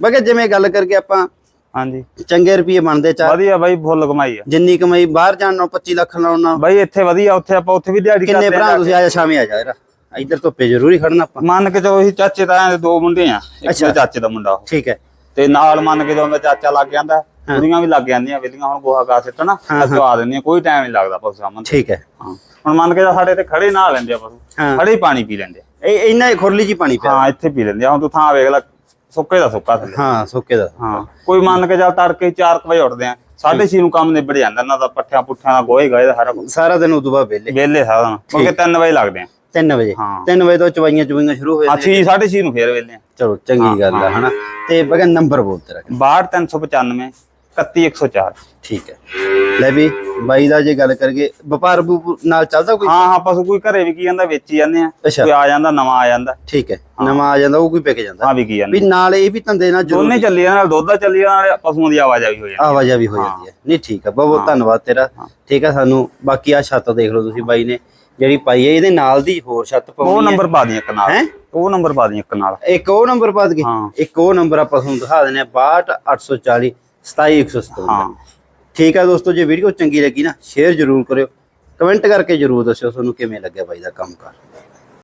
ਬਗੇ ਜਿਵੇਂ ਗੱਲ ਕਰਕੇ ਆਪਾਂ ਹਾਂਜੀ। ਚੰਗੇ ਰੁਪਏ ਬਣਦੇ ਚਾਰ। ਵਧੀਆ ਬਾਈ ਫੁੱਲ ਕਮਾਈ ਆ। ਜਿੰਨੀ ਕਮਾਈ ਬਾਹਰ ਜਾਣ ਨਾਲ 25 ਲੱਖ ਲਾਉਣ। ਬਾਈ ਇੱਥੇ ਵਧੀਆ ਉੱਥੇ ਆਪਾਂ ਉੱਥੇ ਵੀ ਦਿਹਾੜੀ ਕਿੰਨੇ ਕਰਦੇ ਭਰਾ ਆ ਤੁਸੀਂ ਆ ਜਾ ਸ਼ਾਮੇ ਆ ਜਾ ਯਾਰ ਇੱਧਰ ਧੁੱਪੇ ਜ਼ਰੂਰੀ ਖੜਨਾ ਆਪਾਂ। ਮੰਨ ਕੇ ਚਲੋ ਅਸੀਂ ਚਾਚੇ ਤਾਇਆਂ ਦੇ ਦੋ ਮੁੰਡੇ ਆ ਇੱਕ ਚਾਚੇ ਦਾ ਮੁੰਡਾ ਉਹ। ਠੀਕ ਹੈ। ਤੇ ਨਾਲ ਮੰਨ ਕੇ ਜਦੋਂ ਚਾਚਾ ਲੱਗ ਜਾਂਦਾ। ਕੁੜੀਆਂ ਵੀ ਲੱਗ ਜਾਂਦੀਆਂ ਵੇਲੀਆਂ ਹੁਣ ਗੋਹਾ ਗਾ ਸਿੱਟਣਾ ਅਚਵਾ ਦਿੰਦੀਆਂ ਕੋਈ ਟਾਈਮ ਨਹੀਂ ਲੱਗਦਾ ਪਸ਼ੂ ਸਾਹਮਣੇ ਠੀਕ ਹੈ। ਹਾਂ। ਹੁਣ ਮੰਨ ਕੇ ਸਾਡੇ ਤੇ ਖੜੇ ਨਾ ਲੈਂਦੇ ਆ ਪਸ਼ੂ ਹਾਂ। ਖੜੇ ਹੀ ਪਾਣੀ ਪੀ ਲੈਂਦੇ। ਇਹ ਇੰਨਾ ਖੁਰਲੀ ਜੀ ਪਾਣੀ ਪਿਆ। ਹਾਂ ਇੱਥੇ ਪੀ ਲੈਂਦੇ ਆ। ਹੁਣ ਤੂੰ ਥਾਂ ਵੇਖ ਲੈ ਸੁੱਕੇ ਦਾ ਸੁੱਕਾ ਥੱਲੇ ਹਾਂ ਸੁੱਕੇ ਦਾ ਹਾਂ ਕੋਈ ਮੰਨ ਕੇ ਚੱਲ ਤੜਕੇ 4 ਵਜੇ ਉੱਠਦੇ ਆ 6:30 ਨੂੰ ਕੰਮ ਨਿਬੜ ਜਾਂਦਾ ਇਹਨਾਂ ਦਾ ਪੱਠਿਆਂ ਪੁੱਠਿਆਂ ਦਾ ਗੋਹੇ ਗਾਏ ਦਾ ਸਾਰਾ ਕੁਝ ਸਾਰਾ ਦਿਨ ਉਦੋਂ ਬਾਅਦ ਵੇਲੇ ਵਿਹਲੇ ਸਾਰਾ ਦਿਨ ਕਿਉਂਕਿ 3 ਵਜੇ ਲੱਗਦੇ ਆ। 3 ਵਜੇ। ਹਾਂ। 3 ਵਜੇ ਤੋਂ ਚਵਾਈਆਂ ਚਵਾਈਆਂ ਸ਼ੁਰੂ ਹੋ ਜਾਂਦੀਆਂ। 6 6:30 ਨੂੰ ਫੇਰ ਵੇਲੇ ਚਲੋ ਚੰਗੀ ਗੱਲ ਆ ਹਨਾ। ਤੇ ਬਗਾ ਨੰਬਰ ਬੋਲ ਤੇਰਾ। 62395 31104 ਠੀਕ ਹੈ। ਲੈ ਵੀ ਬਾਈ ਦਾ ਜੇ ਗੱਲ ਕਰੀਏ ਵਪਾਰ ਵਪੂਰ ਨਾਲ ਚੱਲਦਾ ਕੋਈ? ਹਾਂ ਹਾਂ ਪਸ਼ੂ ਕੋਈ ਘਰੇ ਵੀ ਕੀ ਜਾਂਦਾ ਵੇਚੀ ਜਾਂਦੇ ਆ। ਅੱਛਾ। ਕੋਈ ਆ ਜਾਂਦਾ ਨਵਾਂ ਆ ਜਾਂਦਾ। ਠੀਕ ਹੈ। ਨਵਾਂ ਆ ਜਾਂਦਾ ਉਹ ਕੋਈ ਵਿਕ ਜਾਂਦਾ। ਹਾਂ ਵੀ ਕੀ ਜਾਂਦੇ। ਵੀ ਨਾਲ ਇਹ ਵੀ ਧੰਦੇ ਨਾਲ ਜ਼ਰੂਰ ਦੋਨੇ ਚੱਲੀ ਨਾਲ ਦੁੱਧ ਦਾ ਚੱਲੀ ਨਾਲ ਪਸ਼ੂਆਂ ਦੀ ਆਵਾਜਾਈ ਹੋ ਜਾਂਦੀ ਆਵਾਜ਼ਾ ਵੀ ਹੋ ਜਾਂਦੀ ਹੈ। ਨਹੀਂ ਠੀਕ ਹੈ ਬਹੁਤ ਬਹੁਤ ਧੰਨਵਾਦ ਤੇਰਾ। ਠੀਕ ਹੈ ਸਾਨੂੰ ਬਾਕੀ ਆ ਛੱਤ ਦੇਖ ਲਓ ਤੁਸੀਂ ਬਾਈ ਨੇ ਜਿਹੜੀ ਪਾਈ ਹੈ ਇਹਦੇ ਨਾਲ ਦੀ ਹੋਰ ਛੱਤ ਉਹ ਪਾਉਣੀ ਹੈ। ਨੰਬਰ ਪਾ ਦੀ ਇੱਕ ਨਾਲ। ਹੈਂ? ਉਹ ਨੰਬਰ ਪਾ ਦੀ ਇੱਕ ਨਾਲ। ਇੱਕ ਉਹ ਨੰਬਰ ਪਾ ਦਈਏ? ਹਾਂ। ਇੱਕ ਉਹ ਨੰਬਰ ਆਪਾਂ ਤੁਹਾਨੂੰ ਦਿਖਾ ਦਿੰਦੇ ਆ 62840 27157 ਹਾਂ। ਠੀਕ ਹੈ ਦੋਸਤੋ ਜੇ ਵੀਡੀਓ ਚੰਗੀ ਲੱਗੀ ਨਾ ਸ਼ੇਅਰ ਜ਼ਰੂਰ ਕਰਿਓ। ਕਮੈਂਟ ਕਰਕੇ ਜ਼ਰੂਰ ਦੱਸਿਓ ਤੁਹਾਨੂੰ ਕਿਵੇਂ ਲੱਗਿਆ ਬਾਈ ਦਾ ਕੰਮ ਕਰ